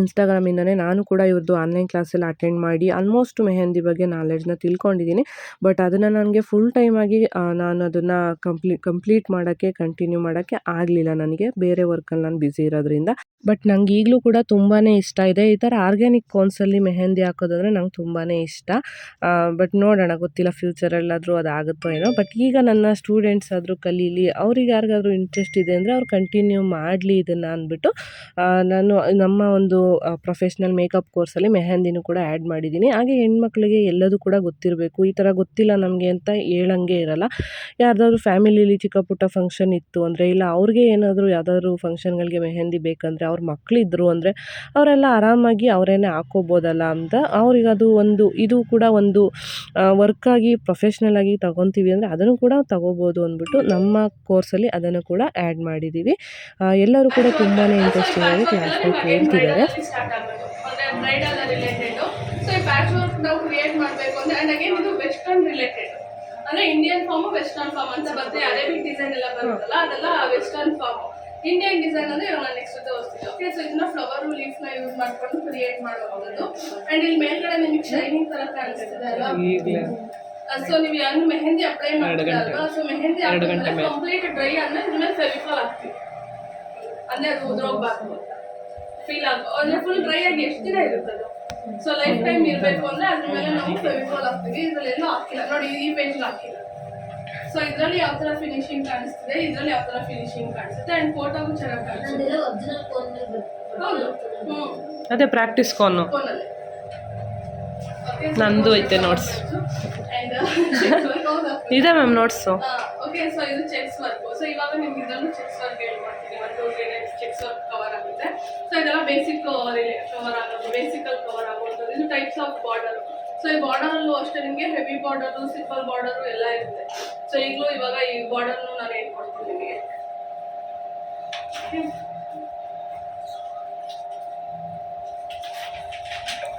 ಇನ್ಸ್ಟಾಗ್ರಾಮಿಂದನೇ ನಾನು ಕೂಡ ಇವ್ರದ್ದು ಆನ್ಲೈನ್ ಕ್ಲಾಸೆಲ್ಲ ಅಟೆಂಡ್ ಮಾಡಿ ಆಲ್ಮೋಸ್ಟ್ ಮೆಹಂದಿ ಬಗ್ಗೆ ನಾಲೆಡ್ಜ್ನ ತಿಳ್ಕೊಂಡಿದ್ದೀನಿ ಬಟ್ ಅದನ್ನು ನನಗೆ ಫುಲ್ ಟೈಮಾಗಿ ನಾನು ಅದನ್ನು ಕಂಪ್ಲೀ ಕಂಪ್ಲೀಟ್ ಮಾಡೋಕ್ಕೆ ಕಂಟಿನ್ಯೂ ಮಾಡೋಕ್ಕೆ ಆಗಲಿಲ್ಲ ನನಗೆ. ಬೇರೆ ವರ್ಕಲ್ಲಿ ನಾನು ಬ್ಯುಸಿ ಇರೋದ್ರಿಂದ. ಬಟ್ ನಂಗೆ ಈಗಲೂ ಕೂಡ ತುಂಬಾ ಇಷ್ಟ ಇದೆ. ಈ ಥರ ಆರ್ಗ್ಯಾನಿಕ್ ಕೋನ್ಸಲ್ಲಿ ಮೆಹಂದಿ ಹಾಕೋದಂದ್ರೆ ನಂಗೆ ತುಂಬಾ ಇಷ್ಟ. ಬಟ್ ನೋಡೋಣ, ಗೊತ್ತಿಲ್ಲ ಫ್ಯೂಚರಲ್ಲಾದರೂ ಅದು ಆಗುತ್ತೋ ಏನೋ. ಬಟ್ ಈಗ ನನ್ನ ಸ್ಟೂಡೆಂಟ್ಸ್ ಆದರೂ ಕಲೀಲಿ, ಅವ್ರಿಗೆ ಯಾರಿಗಾದ್ರೂ ಇಂಟ್ರೆಸ್ಟ್ ಇದೆ ಅಂದರೆ ಅವ್ರು ಕಂಟಿನ್ಯೂ ಮಾಡಲಿ ಇದನ್ನು ಅಂದ್ಬಿಟ್ಟು ನಾನು ನಮ್ಮ ಒಂದು ಪ್ರೊಫೆಷ್ನಲ್ ಮೇಕಪ್ ಕೋರ್ಸಲ್ಲಿ ಮೆಹಂದಿನೂ ಕೂಡ ಆ್ಯಡ್ ಮಾಡಿದ್ದೀನಿ. ಹಾಗೆ ಹೆಣ್ಮಕ್ಳಿಗೆ ಎಲ್ಲದೂ ಕೂಡ ಗೊತ್ತಿರಬೇಕು. ಈ ಥರ ಗೊತ್ತಿಲ್ಲ ನಮಗೆ ಅಂತ ಹೇಳಂಗೆ ಇರಲ್ಲ. ಯಾರ್ದಾದ್ರೂ ಫ್ಯಾಮಿಲಿಲಿ ಚಿಕ್ಕ ಪುಟ್ಟ ಫಂಕ್ಷನ್ ಇತ್ತು ಅಂದರೆ, ಇಲ್ಲ ಅವ್ರಿಗೆ ಏನಾದರೂ ಯಾವುದಾದ್ರೂ ಫಂಕ್ಷನ್ಗಳಿಗೆ ಮೆಹಂದಿ ಬೇಕಂದರೆ, ಅವ್ರ ಮಕ್ಕಳಿದ್ರು ಅಂದರೆ, ಅವರೆಲ್ಲ ಆರಾಮಾಗಿ ಅವರೇನೆ ಹಾಕ್ಕೋಬೋದಲ್ಲ ಅಂತ ಅವ್ರಿಗದು ಒಂದು, ಇದು ಕೂಡ ಒಂದು ವರ್ಕಾಗಿ ಪ್ರೊಫೆಷ್ನಲ್ ಆಗಿ ತಗೊತೀವಿ ಅಂದರೆ ಅದನ್ನು ಕೂಡ ತಗೋಬೋದು ಅಂದ್ಬಿಟ್ಟು ನಮ್ಮ ಕೋರ್ಸಲ್ಲಿ ಅದನ್ನು ಕೂಡ ಆ್ಯಡ್ ಮಾಡಿದ್ದೀವಿ. ಎಲ್ಲರೂ ಕೂಡ ತುಂಬಾ ಇಂಟ್ರೆಸ್ಟಿಂಗ್ ಆಗಿ ಕ್ಲಾಸ್ಗಳು ಕೇಳ್ತಿದ್ದಾರೆ. ಸ್ಟಾರ್ಟ್ ಆಗಬೇಕು. ಅಂದ್ರೆ ಬ್ರೈಡಲ್ ರಿಲೇಟೆಡ್ ಸೊ ಈ ಪ್ಯಾಚ್ ವರ್ಕ್ ನಾವು ಕ್ರಿಯೇಟ್ ಮಾಡಬೇಕು ಅಂದ್ರೆ ಅಂಡ್ ಅಗೇನ್ ಇದು ವೆಸ್ಟರ್ನ್ ರಿಲೇಟೆಡ್ ಅಂದ್ರೆ ಇಂಡಿಯನ್ ಫಾರ್ಮ್ ವೆಸ್ಟರ್ನ್ ಫಾರ್ಮ್ ಅಂತ ಬರುತ್ತೆ. ಅರೇಬಿಕ್ ಡಿಸೈನ್ ಎಲ್ಲ ಬರುತ್ತಲ್ಲ ಅದೆಲ್ಲ ವೆಸ್ಟರ್ನ್ ಫಾರ್ಮ್ ಇಂಡಿಯನ್ ಡಿಸೈನ್ ಅಂದ್ರೆ ಇವಾಗ ನೆಕ್ಸ್ಟ್ ತೋರಿಸ್ತೀನಿ ಓಕೆ ಸೊ ಇದನ್ನ ಫ್ಲವರ್ ಲೀಫ್ನ ಯೂಸ್ ಮಾಡ್ಕೊಂಡು ಕ್ರಿಯೇಟ್ ಮಾಡಬಹುದು ಅಂಡ್ ಇಲ್ಲಿ ಮೇಲ್ಗಡೆ ನಿಮಗೆ ಶೈನಿಂಗ್ ತರ ಕಾಣಿಸ್ತಿದೆ ಅಲ್ವಾ? ಸೊ ನೀವು ಹೆಂಗ್ ಮೆಹಂದಿ ಅಪ್ಲೈ ಮಾಡ್ತೀರಲ್ವಾ ಸೊ ಮೆಹಂದಿ ಹಾಕಿದ್ರೆ ಕಂಪ್ಲೀಟ್ ಡ್ರೈ ಆದ್ಮೇಲೆ ಇದ್ರ ಮೇಲೆ ಫೆವಿಕಾಲ್ ಹಾಕ್ತೀವಿ. ಅಂದ್ರೆ ಅದು ಉದ್ರೋಗ್ಬಾರ್ದು. ಫೀಲ್ ಆಗ ಅಂದ್ರೆ ಫುಲ್ ಡ್ರೈ ಆಗಿ ಎಷ್ಟು ದಿನ ಇರುತ್ತೆ ಅದು? ಸೊ ಲೈಫ್ ಟೈಮ್ ಇರಬೇಕು ಅಂದ್ರೆ ಅದ್ರ ಮೇಲೆ ನಾವು ಫೆವಿಕಾಲ್ ಹಾಕ್ತೀವಿ ಇದ್ರಲ್ಲೆಲ್ಲೂ ಹಾಕಿಲ್ಲ. ನೋಡಿ ಈ ಪೇಜ್ ಹಾಕಿಲ್ಲ. ಸೊ ಇದರಲ್ಲಿ ಯಾವ ತರ ಫಿನಿಶಿಂಗ್ ಕಾಣಿಸ್ತಿದೆ? ಇದರಲ್ಲಿ ಯಾವ ತರ ಫಿನಿಶಿಂಗ್ ಕಾಣಿಸುತ್ತೆ? ಅಂಡ್ ಫೋಟೋಗೂ ಚೆನ್ನಾಗಿ ಕಾಣಿಸುತ್ತೆ. ಹೌದು. ಹ್ಮ್. ಅದೇ ಪ್ರಾಕ್ಟೀಸ್ ಕಾನು ಫೋನಲ್ಲಿ ನಂದು ಐತೆ ನೋಟ್ಸ್ ಇದೆ ಮ್ಯಾಮ್ ನೋಟ್ಸು ಓಕೆ ಸೊ ಇದು ಚೆಕ್ಸ್ ವರ್ಕು ಸೊ ಇವಾಗ ನಿಮ್ಗೆ ಇದರಲ್ಲೂ ಚೆಕ್ಸ್ ವರ್ಕ್ ಹೇಳ್ಕೊಡ್ತೀನಿ ಒಂದು ಚೆಕ್ಸ್ ವರ್ಕ್ ಕವರ್ ಆಗುತ್ತೆ. ಸೊ ಇದೆಲ್ಲ ಬೇಸಿಕ್ ಕವರ್ ಆಗೋದು ಬೇಸಿಕಲ್ ಕವರ್ ಆಗೋದು. ಇದು ಟೈಪ್ಸ್ ಆಫ್ ಬಾರ್ಡರ್ ಸೊ ಈ ಬಾರ್ಡರ್ ಅಲ್ಲೂ ಅಷ್ಟೇ ನಿಮಗೆ ಹೆವಿ ಬಾರ್ಡರ್ ಸಿಂಪಲ್ ಬಾರ್ಡರ್ ಎಲ್ಲ ಇರುತ್ತೆ. ಸೊ ಈಗಲೂ ಇವಾಗ ಈ ಬಾರ್ಡರ್ ನಾನು ಹೇಳ್ಕೊಡ್ತೀನಿ ನಿಮಗೆ?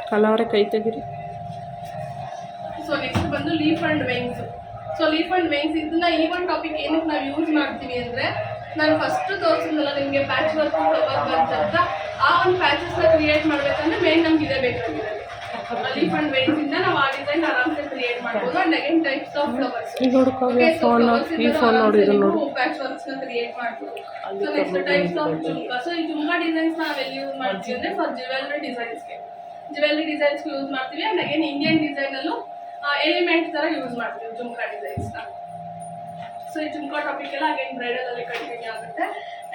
ಕಲಾವರೆ ಕೈ ತೆಗಿರಿ. Leaf and wings so leaf and wings ಇದನ್ನ ಈ ಒಂದು ಟಾಪಿಕ್ ಏನಕ್ಕೆ ನಾವು ಯೂಸ್ ಮಾಡ್ತೀವಿ ಅಂದ್ರೆ ನಾನು ಫಸ್ಟ್ ತೋರಿಸಿದ್ನಲ್ಲ ನಿಮಗೆ ಪ್ಯಾಚ್ ವರ್ಕ್ ಫ್ಲವರ್ ಬಂತಂತ ಆ ಒಂದು ಪ್ಯಾಚಸ್ನ ಕ್ರಿಯೇಟ್ ಮಾಡಬೇಕಂದ್ರೆ ಮೇನ್ ನಮ್ಗೆ ಇದೇ ಬೇಕಾಗಿದೆ ಲೀಫ್ ಅಂಡ್ ವೆಂಗ್ಸ್ ಇಂದ ನಾವು ಆ ಡಿಸೈನ್ ಆರಾಮ್ಸೆ ಕ್ರಿಯೇಟ್ ಮಾಡ್ಬೋದು and again types of flowers patch ವರ್ಕ್ಸ್ನ create ಮಾಡ್ಬೋದು. So next types of jhumka so ಈ ಜುಮ್ಕಾ ಡಿಸೈನ್ಸ್ ನಾವು ಎಲ್ಲಿ ಯೂಸ್ ಮಾಡ್ತೀವಿ ಅಂದ್ರೆ ಫಾರ್ ಜ್ಯುವೆಲ್ರಿ ಡಿಸೈನ್ಸ್ಗೆ ಜ್ಯುವೆಲ್ರಿ ಡಿಸೈನ್ಸ್ ಯೂಸ್ ಮಾಡ್ತೀವಿ ಅಂಡ್ ಅಗೇನ್ ಇಂಡಿಯನ್ ಡಿಸೈನ್ ಅಲ್ಲೂ ಎಲಿಮೆಂಟ್ ತರ ಯೂಸ್ ಮಾಡ್ತೀವಿ ಜುಮ್ಕಾ ಡಿಸೈನ್ಸ್ನ. ಸೊ ಈ ಜುಮ್ಕಾ ಟಾಪಿಕ್ ಎಲ್ಲ ಅಗೇನ್ ಬ್ರೈಡಲ್ ಅಲ್ಲಿ ಕಂಟಿನ್ಯೂ ಆಗುತ್ತೆ.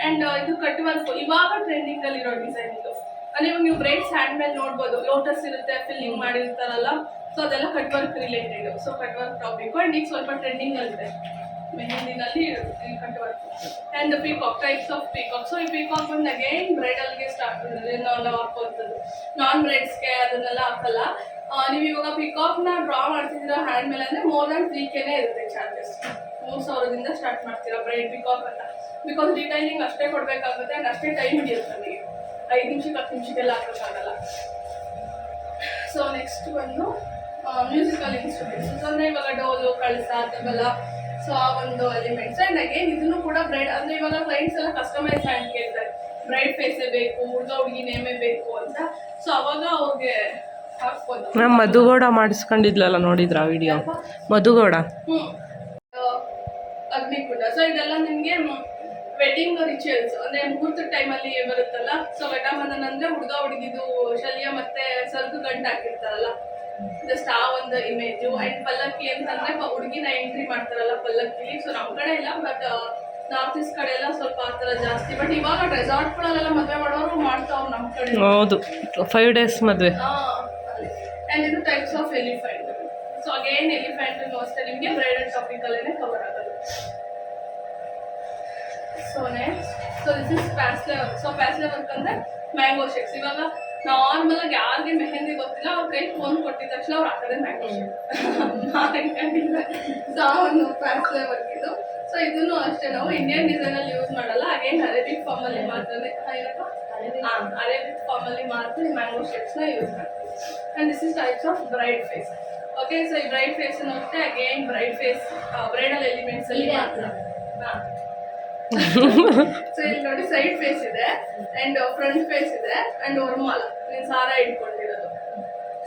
ಅಂಡ್ ಇದು ಕಟ್ ವರ್ಕ್ ಇವಾಗ ಟ್ರೆಂಡಿಂಗ್ ಅಲ್ಲಿ ಇರೋ ಡಿಸೈನ್ ಇದು. ಅಂದರೆ ಇವಾಗ ನೀವು ಬ್ರೈಡ್ಸ್ ಹ್ಯಾಂಡ್ ಮೇಲೆ ನೋಡ್ಬೋದು. ಲೋಟಸ್ ಇರುತ್ತೆ ಫಿಲ್ಲಿಂಗ್ ಮಾಡಿರ್ತಾರಲ್ಲ. ಸೊ ಅದೆಲ್ಲ cut work related so cut work topic and ಈಗ ಸ್ವಲ್ಪ ಟ್ರೆಂಡಿಂಗ್ ಅಲ್ಲಿದೆ ಮೆಹಂದಿನಲ್ಲಿ cut work and peacock types of peacock so ಈ ಪೀಕಾಕ್ ಬಂದು ಅಗೇನ್ ಬ್ರೈಡಲ್ಗೆ ಸ್ಟಾರ್ಟ್ ನಾವು ಹಾಕೋಂಥದ್ದು ನಾನ್ ಬ್ರೈಡ್ಸ್ಗೆ ಅದನ್ನೆಲ್ಲ ಹಾಕಲ್ಲ. ನೀವು ಇವಾಗ ಪಿಕಾಕ್ನ ಡ್ರಾ ಮಾಡ್ತಿದ್ದೀರಾ ಹ್ಯಾಂಡ್ ಮೇಲೆ ಅಂದರೆ ಮೋರ್ ದನ್ ತ್ರೀ ಕೆನೇ ಇರುತ್ತೆ ಚಾರ್ಜಸ್ ಮೂರು ಸಾವಿರದಿಂದ ಸ್ಟಾರ್ಟ್ ಮಾಡ್ತೀರಾ ಬ್ರೈಡ್ ಪಿಕಾಕ್ ಅಂತ. ಬಿಕಾಸ್ ಡಿಟೈಲಿಂಗ್ ಅಷ್ಟೇ ಕೊಡಬೇಕಾಗುತ್ತೆ ಆ್ಯಂಡ್ ಅಷ್ಟೇ ಟೈಮ್ ಹಿಡಿಯುತ್ತೆ ನನಗೆ ಐದು ನಿಮಿಷಕ್ಕೆ ಹತ್ತು ನಿಮಿಷಕ್ಕೆಲ್ಲ ಹಾಕೋಕ್ಕಾಗಲ್ಲ ಸೊ ನೆಕ್ಸ್ಟ್ ಬಂದು ಮ್ಯೂಸಿಕಲ್ ಇನ್ಸ್ಟ್ರೂಮೆಂಟ್ಸ್ ಅಂದರೆ ಇವಾಗ ಡೋಲು, ಕಳಿಸ, ತಬಲ ಸೊ ಆ ಒಂದು ಎಲಿಮೆಂಟ್ಸ್ ಆ್ಯಂಡ್ ಅಗೇನ್ ಇದನ್ನು ಕೂಡ ಬ್ರೈಡ್ ಅಂದರೆ ಇವಾಗ ಕ್ಲೈಂಟ್ಸ್ ಎಲ್ಲ ಕಸ್ಟಮೈಸ್ ಹ್ಯಾಂಡ್ ಕೇಳ್ತಾರೆ. ಬ್ರೈಡ್ ಫೇಸೇ ಬೇಕು, ಹುಡುಗ, ಹುಡುಗಿ ನೇಮೇ ಬೇಕು ಅಂತ. ಸೊ ಅವಾಗ ಅವ್ರಿಗೆ ಮ್ಯಾಮ್ ಮಧುಗೌಡ ಮಾಡಿಸ್ಕೊಂಡಿದ್ಲಲ್ಲ ನೋಡಿದ್ರಾ ವಿಡಿಯೋ ಮಧುಗೌಡ? ಅಗ್ನಿಕುಂಡ. ಸೊ ಇದೆಲ್ಲ ನಿಮಗೆ ವೆಡ್ಡಿಂಗ್ ರಿಚುವಲ್ಸ್ ಅಂದ್ರೆ ಮುಹೂರ್ತ ಟೈಮಲ್ಲಿ ಬರುತ್ತಲ್ಲ? ಸೊ ಘಟಬಂಧನ ಅಂದ್ರೆ ಹುಡುಗ ಹುಡುಗಿದು ಶಲ್ಯ ಮತ್ತೆ ಸರ್ಗು ಗಂಟು ಹಾಕಿರ್ತಾರಲ್ಲ? ಜಸ್ಟ್ ಆ ಒಂದು ಇಮೇಜು ಅಂಡ್ ಪಲ್ಲಕ್ಕಿ ಅಂತಂದ್ರೆ ಹುಡುಗಿನ ಎಂಟ್ರಿ ಮಾಡ್ತಾರಲ್ಲ ಪಲ್ಲಕ್ಕಿಲಿ. ಸೊ ನಮ್ಮ ಕಡೆ ಇಲ್ಲ ಬಟ್ ನಾರ್ತ್ ಈಸ್ಟ್ ಕಡೆ ಎಲ್ಲ ಸ್ವಲ್ಪ ಆ ಥರ ಜಾಸ್ತಿ. ಬಟ್ ಇವಾಗ ರೆಸಾರ್ಟ್ಗಳಲ್ಲೆಲ್ಲ ಮದುವೆ ಮಾಡೋರು ಮಾಡ್ತಾವ್ರು ನಮ್ಮ ಕಡೆ. ಹೌದು. ಫೈವ್ ಡೇಸ್ ಮದುವೆ. ಆ್ಯಂಡ್ ಇದು types of elephant so again elephant ಅಷ್ಟೇ ನಿಮಗೆ ಬ್ರೈಡಲ್ ಟಾಪಿಕ್ ಅಲ್ಲೇ ಕವರ್ ಆಗೋದು so next so this is paisley so paisley ಅಂದ್ರೆ ಮ್ಯಾಂಗೋ ಶೇಕ್ಸ್ ಇವಾಗ ನಾರ್ಮಲ್ ಆಗಿ ಯಾರಿಗೆ ಮೆಹಂದಿ ಗೊತ್ತಿಲ್ಲ ಅವ್ರ ಕೈ ಫೋನ್ ಕೊಟ್ಟಿದ ತಕ್ಷಣ ಅವ್ರು ಹಾಕೋದೇ ಮ್ಯಾಂಗೋ ಶೇಕ್ ಸೊ ಆ ಒಂದು ಸೊ ಇದನ್ನು ಅಷ್ಟೇ ನಾವು ಇಂಡಿಯನ್ ಡಿಸೈನ್ ಅಲ್ಲಿ ಯೂಸ್ ಮಾಡಲ್ಲ ಅಗೇನ್ ಅರೇಬಿಕ್ ಫಾರ್ಮಲ್ಲಿ ಮಾತ್ರನೇ ಏನಪ್ಪ ಅರೇಬಿಕ್ ಫಾರ್ಮಲ್ಲಿ ಮಾತ್ರ ಮಾತ್ರ ಮ್ಯಾಂಗೋ ಶೇಪ್ಸ್ನ ಯೂಸ್ ಮಾಡ್ತೀವಿ and this is types of bride face okay so ಈ ಬ್ರೈಡ್ ಫೇಸ್ ಅಷ್ಟೇ again bride face bridal elements ಅಲ್ಲಿ ಹಾ. ಸೊ ಇಲ್ಲಿ ನೋಡಿ ಸೈಡ್ ಫೇಸ್ ಇದೆ ಅಂಡ್ ಫ್ರಂಟ್ ಫೇಸ್ ಇದೆ ಅಂಡ್ ವರ್ಮಾಲ ನೀನು ಸಾರ ಇಟ್ಕೊಂಡಿರೋದು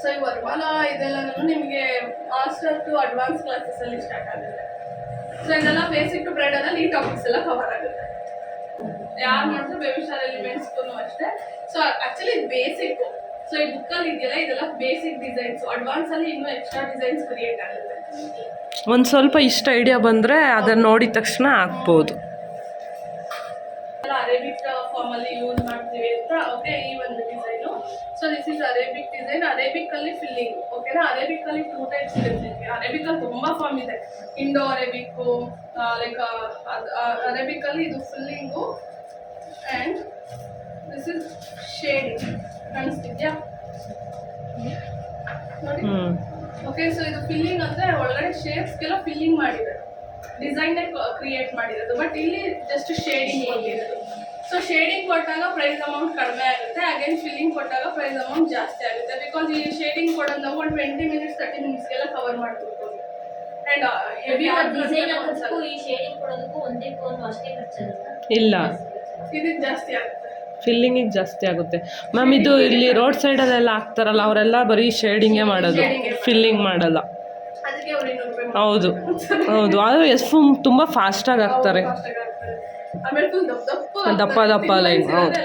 ಸೊ ಈ ವರ್ಮಾಲ ಇದೆಲ್ಲ ನಿಮಗೆ ಮಾಸ್ಟರ್ ಟು ಅಡ್ವಾನ್ಸ್ ಕ್ಲಾಸಸ್ ಅಲ್ಲಿ ಸ್ಟಾರ್ಟ್ ಆಗುತ್ತೆ ಸೊ ಇದೆಲ್ಲ ಬೇಸಿಕ್ ಟು ಬ್ರೈಡಲ್ಲಿ ಈ ಟಾಪಿಕ್ಸ್ ಎಲ್ಲ ಕವರ್ ಆಗುತ್ತೆ ಯಾರು ಮಾಡಿದ್ರು ಬೇಬಿ ಸ್ಟಾರ್ ಎಲಿಮೆಂಟ್ಸ್ಗೂ ಅಷ್ಟೇ. ಸೊ ಆಕ್ಚುಲಿ ಇದು ಬೇಸಿಕ್ ಸೊ ಈ ಬುಕ್ಕಲ್ಲಿ ಇದೆಯಲ್ಲ ಇದೆಲ್ಲ ಬೇಸಿಕ್ ಡಿಸೈನ್ಸ್ ಅಡ್ವಾನ್ಸ್ ಅಲ್ಲಿ ಇನ್ನೂ ಎಕ್ಸ್ಟ್ರಾ ಡಿಸೈನ್ಸ್ ಕ್ರಿಯೇಟ್ ಆಗುತ್ತೆ. ಒಂದು ಸ್ವಲ್ಪ ಇಷ್ಟ ಐಡಿಯಾ ಬಂದರೆ ಅದನ್ನು ನೋಡಿದ ತಕ್ಷಣ ಹಾಕ್ಬೋದು ಅರೇಬಿಕ್ ಫಾರ್ಮ್ ಅಲ್ಲಿ ಯೂಸ್ ಮಾಡ್ತೀವಿ ಅಂತ ಓಕೆ ಈ ಒಂದು design so this is Arabic design Arabic ಅಲ್ಲಿ ಫಿಲ್ಲಿಂಗ್ ಓಕೆನಾ ಅರೇಬಿಕ್ ಅಲ್ಲಿ ಟೂ ಟೈಪ್ಸ್ ಇರುತ್ತೆ ಅರೇಬಿಕ್ ಅಲ್ಲಿ ತುಂಬಾ ಫಾರ್ಮ್ ಇದೆ. ಇಂಡೋ ಅರೇಬಿಕ್ ಲೈಕ್ ಅರೇಬಿಕ್ ಅಲ್ಲಿ ಇದು filling and this is shading ಕಾಣಿಸ್ತಿದ್ಯಾ ನೋಡಿ ಓಕೆ ಸೊ ಇದು ಫಿಲ್ಲಿಂಗ್ ಅಂದ್ರೆ ಒಳಗಡೆ ಶೇಪ್ಸ್ಗೆಲ್ಲ ಫಿಲ್ಲಿಂಗ್ ಮಾಡಿದ್ದಾರೆ ಡಿಸೈನ್ ಕ್ರಿಯೇಟ್ ಮಾಡಿರೋದು. ಬಟ್ ಇಲ್ಲಿ ಜಸ್ಟ್ ಶೇಡಿಂಗ್ ಕೊಟ್ಟಿರೋದು. ಸೊ ಶೇಡಿಂಗ್ ಕೊಟ್ಟಾಗ ಪ್ರೈಸ್ ಅಮೌಂಟ್ ಕಡಿಮೆ ಆಗುತ್ತೆ. ಅಗೇನ್ ಫಿಲ್ಲಿಂಗ್ ಕೊಟ್ಟಾಗ ಪ್ರೈಸ್ ಅಮೌಂಟ್ ಜಾಸ್ತಿ ಆಗುತ್ತೆ. ಬಿಕಾಸ್ ಈ ಶೇಡಿಂಗ್ ಕೊಡೋದು ನಾವು ಒಂದು ಟ್ವೆಂಟಿ ಮಿನಿಟ್ಸ್ ತರ್ಟಿ ಮಿನಿಟ್ಸ್ಗೆಲ್ಲ ಕವರ್ ಮಾಡ್ತಿರ್ಬೋದು ಆ್ಯಂಡ್ ಹೆವಿ ಈ ಶೇಡಿಂಗ್ ಕೊಡೋದಕ್ಕೂ ಒಂದೇ ಒಂದು ಅಷ್ಟೇ ಖರ್ಚಾಗುತ್ತೆ. ಇಲ್ಲ. ಇದಕ್ಕೆ ಜಾಸ್ತಿ ಆಗುತ್ತೆ. ಫಿಲ್ಲಿಂಗಿಗೆ ಜಾಸ್ತಿ ಆಗುತ್ತೆ. ಮ್ಯಾಮ್ ಇದು ಇಲ್ಲಿ ರೋಡ್ ಸೈಡಲ್ಲೆಲ್ಲ ಹಾಕ್ತಾರಲ್ಲ ಅವರೆಲ್ಲ ಬರೀ ಶೇಡಿಂಗೇ ಮಾಡೋದು. ಫಿಲ್ಲಿಂಗ್ ಮಾಡಲ್ಲ. ಹೌದು. ಹೌದು. ಆದರೆ ಎಷ್ಟು ತುಂಬ ಫಾಸ್ಟಾಗಿ ಹಾಕ್ತಾರೆ. ದಪ್ಪ ದಪ್ಪ ಲೈನ್ ಹೌದು.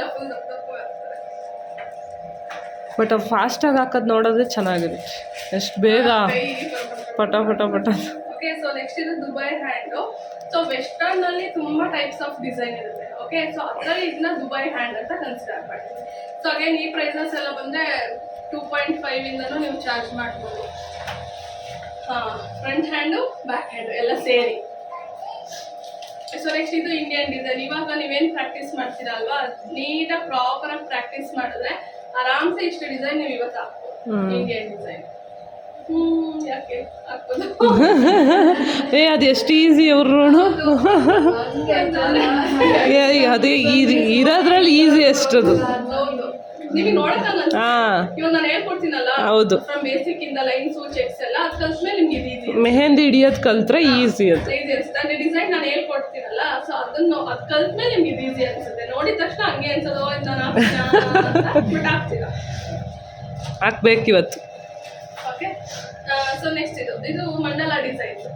ಬಟ್ ಫಾಸ್ಟಾಗಿ ಹಾಕೋದು ನೋಡೋದೇ ಚೆನ್ನಾಗಿದೆ ಎಷ್ಟು ಬೇಗ ಪಟ ಪಟ ಪಟ. ಓಕೆ ಸೊ ನೆಕ್ಸ್ಟ್ ಇದು ದುಬೈ ಹ್ಯಾಂಡು ಸೊ ವೆಸ್ಟರ್ನ್ ಅಲ್ಲಿ ತುಂಬಾ ಟೈಪ್ಸ್ ಆಫ್ ಡಿಸೈನ್ ಇರುತ್ತೆ ಓಕೆ ಸೊ ಅದರಲ್ಲಿ ಇದನ್ನ ದುಬೈ ಹ್ಯಾಂಡ್ ಅಂತ ಕನ್ಸಿಡರ್ ಮಾಡ್ತೀವಿ ಸೊ ಅಗೇನ್ ಈ ಪ್ರೈಸಸ್ ಎಲ್ಲ ಬಂದ್ರೆ ಟೂ ಪಾಯಿಂಟ್ ಫೈವ್ ಇಂದನೂ ನೀವು ಚಾರ್ಜ್ ಮಾಡ್ಬೋದು. ಹಾಂ ಫ್ರಂಟ್ ಹ್ಯಾಂಡು ಬ್ಯಾಕ್ ಹ್ಯಾಂಡು ಎಲ್ಲ ಸೇರಿ. ಸೊ ನೆಕ್ಸ್ಟ್ ಇದು ಇಂಡಿಯನ್ ಡಿಸೈನ್ ಇವಾಗ ನೀವೇನು ಪ್ರಾಕ್ಟೀಸ್ ಮಾಡ್ತೀರಾ ಅಲ್ವಾ? ನೀಟಾಗಿ ಪ್ರಾಪರಾಗಿ ಪ್ರಾಕ್ಟೀಸ್ ಮಾಡಿದ್ರೆ ಆರಾಮ್ಸೆ ಇಷ್ಟು ಡಿಸೈನ್ ನೀವು ಇವತ್ತು ಹಾಕ್ಬೋದು ಇಂಡಿಯನ್ ಡಿಸೈನ್ ಏ ಅದು ಎಷ್ಟು ಈಸಿ ಅವ್ರು. ಏ, ಅದೇ ಇರೋದ್ರಲ್ಲಿ ಈಸಿ ಅಷ್ಟದು. ಹೌದು. ಮೆಹಂದಿ ಹಿಡಿಯೋದ್ ಕಲ್ತ್ರೆ ಈಸಿ ಅದು. ಹಾಕ್ಬೇಕಿವತ್ತು ಹಾಕ್ಬೇಕು ಇವತ್ತು ಓಕೆ? ಸೊ ನೆಕ್ಸ್ಟ್ ಇದು. ಇದು ಮಂಡಲ ಡಿಸೈನ್ಸ್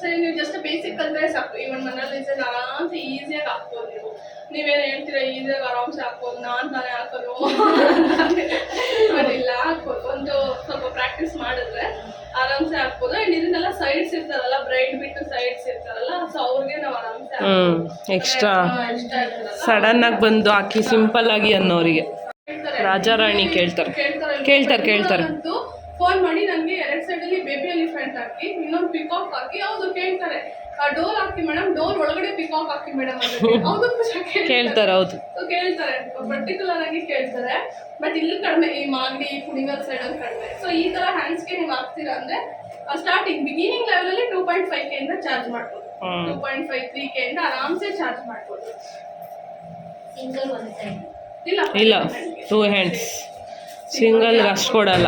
ಸೊ ನೀವು ಜಸ್ಟ್ ಬೇಸಿಕ್ ಕಲ್ತ್ರೆ ಸಾಕು. ಇವನ್ ಮಂಡಲ ಡಿಸೈನ್ ಆರಾಮ್ಸೆ ಈಸಿಯಾಗಿ ಹಾಕ್ಬೋದು ನೀವು. ನೀವೇನು ಹೇಳ್ತೀರಾ ಈಸಿಯಾಗಿ ಆರಾಮ್ಸೆ ಹಾಕ್ಬೋದು ನಾನು ತಾನೇ ಹಾಕೋದು. ಇಲ್ಲ ಹಾಕ್ಬೋದು. ಒಂದು ಸ್ವಲ್ಪ ಪ್ರಾಕ್ಟೀಸ್ ಮಾಡಿದ್ರೆ ಆರಾಮ್ಸೆ ಹಾಕ್ಬೋದು. ಆ್ಯಂಡ್ ಇದನ್ನೆಲ್ಲ ಸೈಡ್ಸ್ ಇರ್ತಾರಲ್ಲ ಬ್ರೈಡ್ ಬಿಟ್ಟು ಸೈಡ್ಸ್ ಇರ್ತಾರಲ್ಲ ಸೊ ಅವ್ರಿಗೆ ನಾವು ಆರಾಮ್ಸೆ ಎಕ್ಸ್ಟ್ರಾ ಸಡನ್ ಆಗಿ ಬಂದು ಹಾಕಿ ಸಿಂಪಲ್ ಆಗಿ ಅನ್ನೋರಿಗೆ. ರಾಜಾರಾಣಿ ಕೇಳ್ತಾರೆ. ಕೇಳ್ತಾರೆ, ಕೇಳ್ತಾರೆ. ಫೋನ್ ಮಾಡಿ ನನಗೆ ಎರಡು ಸೈಡಲ್ಲಿ ಅಲ್ಲಿ ಬೇಬಿ ಎಲಿಫೆಂಟ್ ಹಾಕಿ ಇನ್ನೊಂದು ಪಿಕಾಕ್ ಹಾಕಿ ಹೌದು ಕೇಳ್ತಾರೆ ಡೋರ್ ಹಾಕಿ ಮೇಡಮ್ ಡೋರ್ ಒಳಗಡೆ ಪಿಕಾಕ್ ಹಾಕಿ ಮೇಡಮ್ ಹೌದು ಕೇಳ್ತಾರೆ. ಹೌದು. ಕೇಳ್ತಾರೆ ಪರ್ಟಿಕ್ಯುಲರ್ ಆಗಿ ಕೇಳ್ತಾರೆ. ಬಟ್ ಇಲ್ಲಿ ಕಡಿಮೆ ಈ ಮಾಗಡಿ ಕುಣಿಗಲ್ ಸೈಡ್ ಅಲ್ಲಿ ಕಡಿಮೆ. ಸೊ ಈ ತರ ಹ್ಯಾಂಡ್ಸ್ಗೆ ನೀವು ಹಾಕ್ತೀರಾ ಅಂದ್ರೆ ಸ್ಟಾರ್ಟಿಂಗ್ ಬಿಗಿನಿಂಗ್ ಲೆವೆಲ್ ಅಲ್ಲಿ ಟೂ ಪಾಯಿಂಟ್ ಫೈವ್ ಕೆ ಇಂದ ಚಾರ್ಜ್ ಮಾಡ್ಬೋದು. Two point five three K ಇಂದ ಆರಾಮ್ಸೆ ಚಾರ್ಜ್ ಮಾಡ್ಬೋದು. ಸಿಂಗಲ್ ಒಂದು ಸೈಡ್ ಇಲ್ಲ ಇಲ್ಲ ಟೂ ಹ್ಯಾಂಡ್ಸ್ ಸಿಂಗಲ್ ಅಷ್ಟು ಕೊಡಲ್ಲ.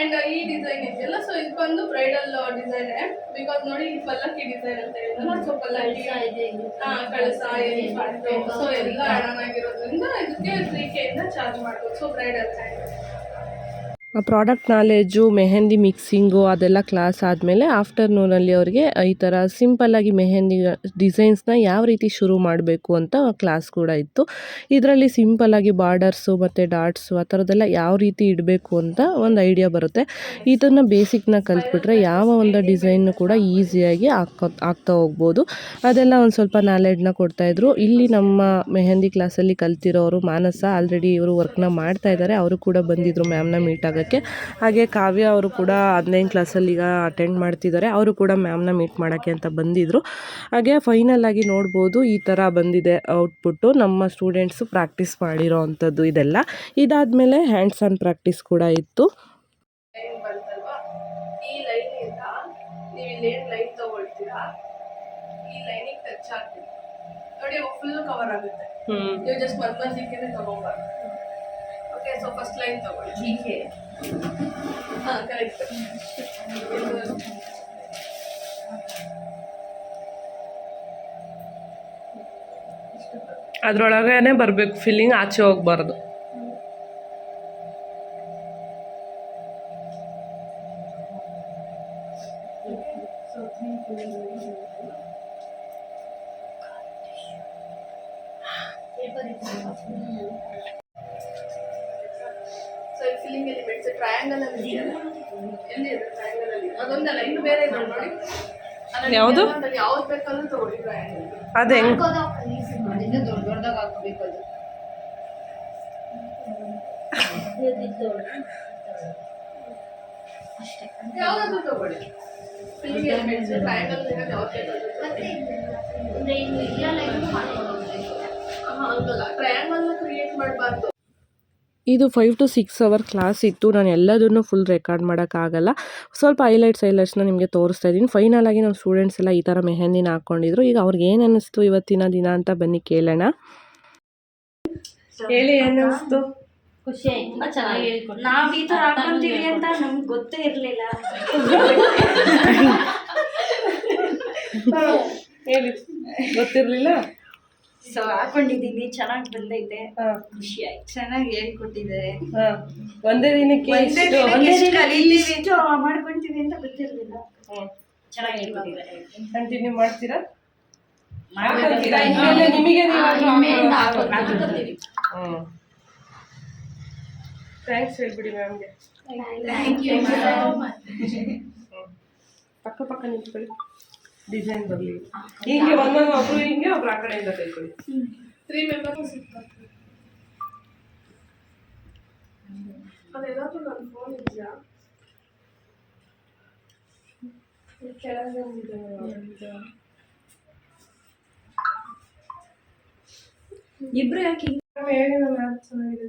ಅಂಡ್ ಈ ಡಿಸೈನ್ ಇದೆಯಲ್ಲ? ಸೊ ಇದು ಬಂದು ಬ್ರೈಡಲ್ ಡಿಸೈನ್ ಬಿಕಾಸ್ ನೋಡಿ ಈ ಪಲ್ಲಕ್ಕಿ ಡಿಸೈನ್ ಅಂತ ಹೇಳಿದ್ನಲ್ಲ ಸೊ ಪಲ್ಲಕ್ಕಿ ಇದೆ ಇದು. ಹಾ ಕಳಸ ಸೊ ಎಲ್ಲ ಅಡನ್ ಆಗಿರೋದ್ರಿಂದ ಇದಕ್ಕೆ ತ್ರೀ ಕೆ ಇಂದ ಚಾರ್ಜ್ ಮಾಡ್ಬೋದು. So bridal hand product knowledge mehndi mixing ಅದೆಲ್ಲ ಕ್ಲಾಸ್ ಆದಮೇಲೆ ಆಫ್ಟರ್ನೂನಲ್ಲಿ ಅವರಿಗೆ ಈ ಥರ ಸಿಂಪಲ್ಲಾಗಿ ಮೆಹೆಂದಿ ಡಿಸೈನ್ಸ್ನ ಯಾವ ರೀತಿ ಶುರು ಮಾಡಬೇಕು ಅಂತ ಕ್ಲಾಸ್ ಕೂಡ ಇತ್ತು. ಇದರಲ್ಲಿ ಸಿಂಪಲ್ಲಾಗಿ ಬಾರ್ಡರ್ಸು ಮತ್ತು ಡಾಟ್ಸು ಆ ಥರದ್ದೆಲ್ಲ ಯಾವ ರೀತಿ ಇಡಬೇಕು ಅಂತ ಒಂದು ಐಡಿಯಾ ಬರುತ್ತೆ. ಇದನ್ನು ಬೇಸಿಕ್ನ ಕಲ್ತ್ಬಿಟ್ರೆ ಯಾವ ಒಂದು ಡಿಸೈನ್ ಕೂಡ ಈಸಿಯಾಗಿ ಹಾಕೋ ಆಗ್ತಾ ಹೋಗ್ಬೋದು. ಅದೆಲ್ಲ ಒಂದು ಸ್ವಲ್ಪ ನಾಲೆಡ್ನ ಕೊಡ್ತಾಯಿದ್ರು ಇಲ್ಲಿ ನಮ್ಮ ಮೆಹೆಂದಿ ಕ್ಲಾಸಲ್ಲಿ ಕಲ್ತಿರೋರು ಮಾನಸ ಆಲ್ರೆಡಿ ಇವರು ವರ್ಕ್ನ ಮಾಡ್ತಾ ಇದ್ದಾರೆ ಅವರು ಕೂಡ ಬಂದಿದ್ದರು ಮ್ಯಾಮ್ನ ಮೀಟ್ ಆಗೋಕ್ಕೆ. ಹಾಗೆ ಕಾವ್ಯ ಅವರು ಕೂಡ ಆನ್ಲೈನ್ ಕ್ಲಾಸಲ್ಲಿ ಈಗ ಅಟೆಂಡ್ ಮಾಡ್ತಿದ್ದಾರೆ. ಅವರು ಕೂಡ ಮ್ಯಾಮ್ನ ಮೀಟ್ ಮಾಡೋಕ್ಕೆ ಅಂತ ಬಂದಿದ್ದರು ಹಾಗೆ ಫೈನಲ್ ಆಗಿ ನೋಡ್ಬೋದು ಈ ಥರ ಬಂದಿದೆ ಔಟ್ಪುಟ್ಟು ನಮ್ಮ ಸ್ಟೂಡೆಂಟ್ಸು ಪ್ರಾಕ್ಟೀಸ್ ಮಾಡಿರೋ ಅಂಥದ್ದು ಇದೆಲ್ಲ. ಇದಾದಮೇಲೆ ಹ್ಯಾಂಡ್ಸ್ ಆನ್ ಪ್ರಾಕ್ಟೀಸ್ ಕೂಡ ಇತ್ತು. ಈ ಲೈನ್ ಇಂದ ನೀವು ಇಲ್ಲೇನ್ ಲೈನ್ ತಗೊಳ್ತೀರಾ? ಈ ಲೈನಿಗೆ ಟಚ್ ಆಗ್ತೀವಿ ನೋಡಿ ಫುಲ್ ಕವರ್ ಆಗುತ್ತೆ. ನೀವು ಜಸ್ಟ್ ಮಧ್ಯ ಸಿಕ್ಕಿದ್ರೆ ತಗೋಬಾರ್ದು ಓಕೆ ಸೊ ಫಸ್ಟ್ ಲೈನ್ ತಗೊಳ್ಳಿ. ಹೀಗೆ. ಹಾಂ ಕರೆಕ್ಟ್ ಅದರೊಳಗೇನೆ ಬರಬೇಕು ಫಿಲ್ಲಿಂಗ್ ಆಚೆ ಹೋಗ್ಬಾರ್ದು. ಸೊ ಈ ಎಲಿಮೆಂಟ್ಸ್ ಟ್ರಯಾಂಗಲ್ ಅಲ್ಲಿ ಇದೆಯಲ್ಲ ಎಲ್ಲಿ ಇದೆ ಟ್ರಯಾಂಗಲ್ ಅಲ್ಲಿ? ಅದೊಂದಲ್ಲ ಇನ್ನು ಬೇರೆ ಇದೆ ನೋಡಿ. ಯಾವುದು ಯಾವ್ದು? ಯಾವ ಯಾವ್ದು ಬೇಕಾದ್ರೂ ತಗೊಳ್ಳಿ ಟ್ರಯಾಂಗಲ್ ಅದು ಹೆಂಗ್? ದೊಡ್ಡ ದೊಡ್ಡದಾಗ ಹಾಕಬೇಕು ಅದು. ಅಷ್ಟೇ ಯಾವ್ದಾದ್ರು ತಗೊಳ್ಳಿ. ಫಿಲ್ಲಿಂಗ್ ಎಲಿಮೆಂಟ್ಸ್ ಟ್ರಯಾಂಗಲ್ ಇರೋದು ಯಾವ್ದು ಬೇಕಾದ್ರೂ ಹಂಗಲ್ಲ ಟ್ರಯಾಂಗಲ್ನ ಕ್ರಿಯೇಟ್ ಮಾಡಬಾರ್ದು. ಇದು five to six hour class ಇತ್ತು. ನಾನು ಎಲ್ಲದನ್ನು ಫುಲ್ ರೆಕಾರ್ಡ್ ಮಾಡೋಕ್ಕಾಗಲ್ಲ. ಸ್ವಲ್ಪ ಹೈಲೈಟ್ಸ್ ಹೈಲೈಟ್ಸ್ನ ನಿಮಗೆ ತೋರಿಸ್ತಾ ಇದ್ದೀನಿ. ಫೈನಲ್ ಆಗಿ ನಮ್ಮ ಸ್ಟೂಡೆಂಟ್ಸ್ ಎಲ್ಲ ಈ ಥರ ಮೆಹಂದಿನ ಹಾಕ್ಕೊಂಡಿದ್ರು ಈಗ ಅವ್ರಿಗೆ ಏನು ಅನ್ನಿಸ್ತು ಇವತ್ತಿನ ದಿನ ಅಂತ ಬನ್ನಿ ಕೇಳೋಣ. ಹೇಳಿ ಏನಿಸ್ತು? ಅನ್ನಿಸ್ತು ಖುಷಿ ಆಯ್ತು. ಚೆನ್ನಾಗಿ ನಾವ್ ಈ ತರ ಹಾಕೊಂತೀವಿ ಅಂತ ನಮ್ಗೆ ಗೊತ್ತೇ ಇರಲಿಲ್ಲ. ಹೇಳಿ. ಗೊತ್ತಿರಲಿಲ್ಲ? ಸೊ ಹಾಕೊಂಡಿದ್ದೀನಿ ಚೆನ್ನಾಗಿ ಬಂದೈತೆ. ಖುಷಿ ಆಯ್ತು. ಚೆನ್ನಾಗಿ ಹೇಳ್ಕೊಟ್ಟಿದ್ದಾರೆ. ಒಂದೇ ದಿನಕ್ಕೆ ಮಾಡ್ಕೊಂತೀವಿ ಅಂತ ಗೊತ್ತಿರ್ಲಿಲ್ಲ. ಚೆನ್ನಾಗಿ ಹೇಳ್ಕೊಟ್ಟಿದ್ದಾರೆ. ಕಂಟಿನ್ಯೂ ಮಾಡ್ತೀರಾ? ನಿಮಗೆ ಥ್ಯಾಂಕ್ಸ್ ಹೇಳ್ಬಿಡಿ ಮ್ಯಾಮ್ಗೆ ಪಕ್ಕ ಪಕ್ಕ ನಿಂತ್ಕೊಳ್ಳಿ. ಡಿಸೈನ್ ಬರಲಿ. ಹಿಂಗೆ ಒಂದೊಂದು ಒಬ್ರು ಹಿಂಗೆ ಒಬ್ರು ಆ ಕಡೆಯಿಂದ ಕೈಕೊಳ್ಳಿ ತ್ರೀ ಮೆಂಬರ್ಸ್ ಸಿಗ್ತಾರೆ ಅದೇನಾದ್ರೂ ನನ್ನ ಫೋನ್ ಇದೆಯಾ? ಕೆಳಗೆ. ಇಬ್ರು ಯಾಕೆ ಹೇಳಿ ಯಾವ್ದು ಚೆನ್ನಾಗಿದೆ?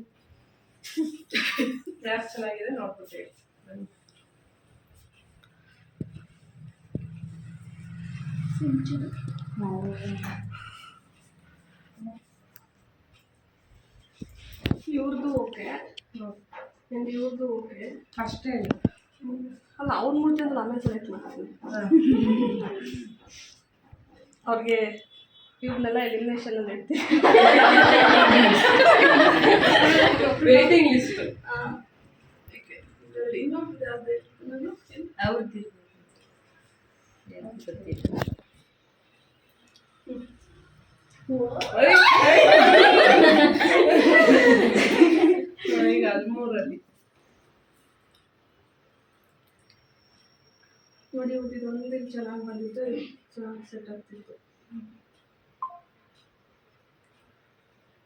ಯಾಕೆ ಚೆನ್ನಾಗಿದೆ ನೋಡ್ಬಿಟ್ಟು ಹೇಳಿ ಬನ್ನಿ. ಇವ್ರದ್ದು ಓಕೆ. ನಿಮ್ದು ಇವ್ರದ್ದು ಓಕೆ. ಅಷ್ಟೇ. ಹೇಳಿ ಅಲ್ಲ ಅವ್ರ ಮೂರ್ತಿ ಅಂದ್ರೆ ಆಮೇಲೆ ಸೆಲೆಕ್ಟ್ ಮಾಡ್ತೀನಿ. ಅವ್ರಿಗೆ ಇವ್ರನ್ನೆಲ್ಲ ಎಲಿಮಿನೇಷನ್ ಅಲ್ಲಿ ಇಡ್ತೀನಿ. Waiting list? ಇನ್ನೊಂದು? ಅವ್ರದ್ದು ಈಗ ಹದಿಮೂರಲ್ಲಿ ನೋಡಿ ಇವ್ರದ್ದು ಒಂದೇ ಚೆನ್ನಾಗಿ ಬಂದಿತ್ತು ಚೆನ್ನಾಗಿ ಸೆಟ್ ಆಗ್ತಿತ್ತು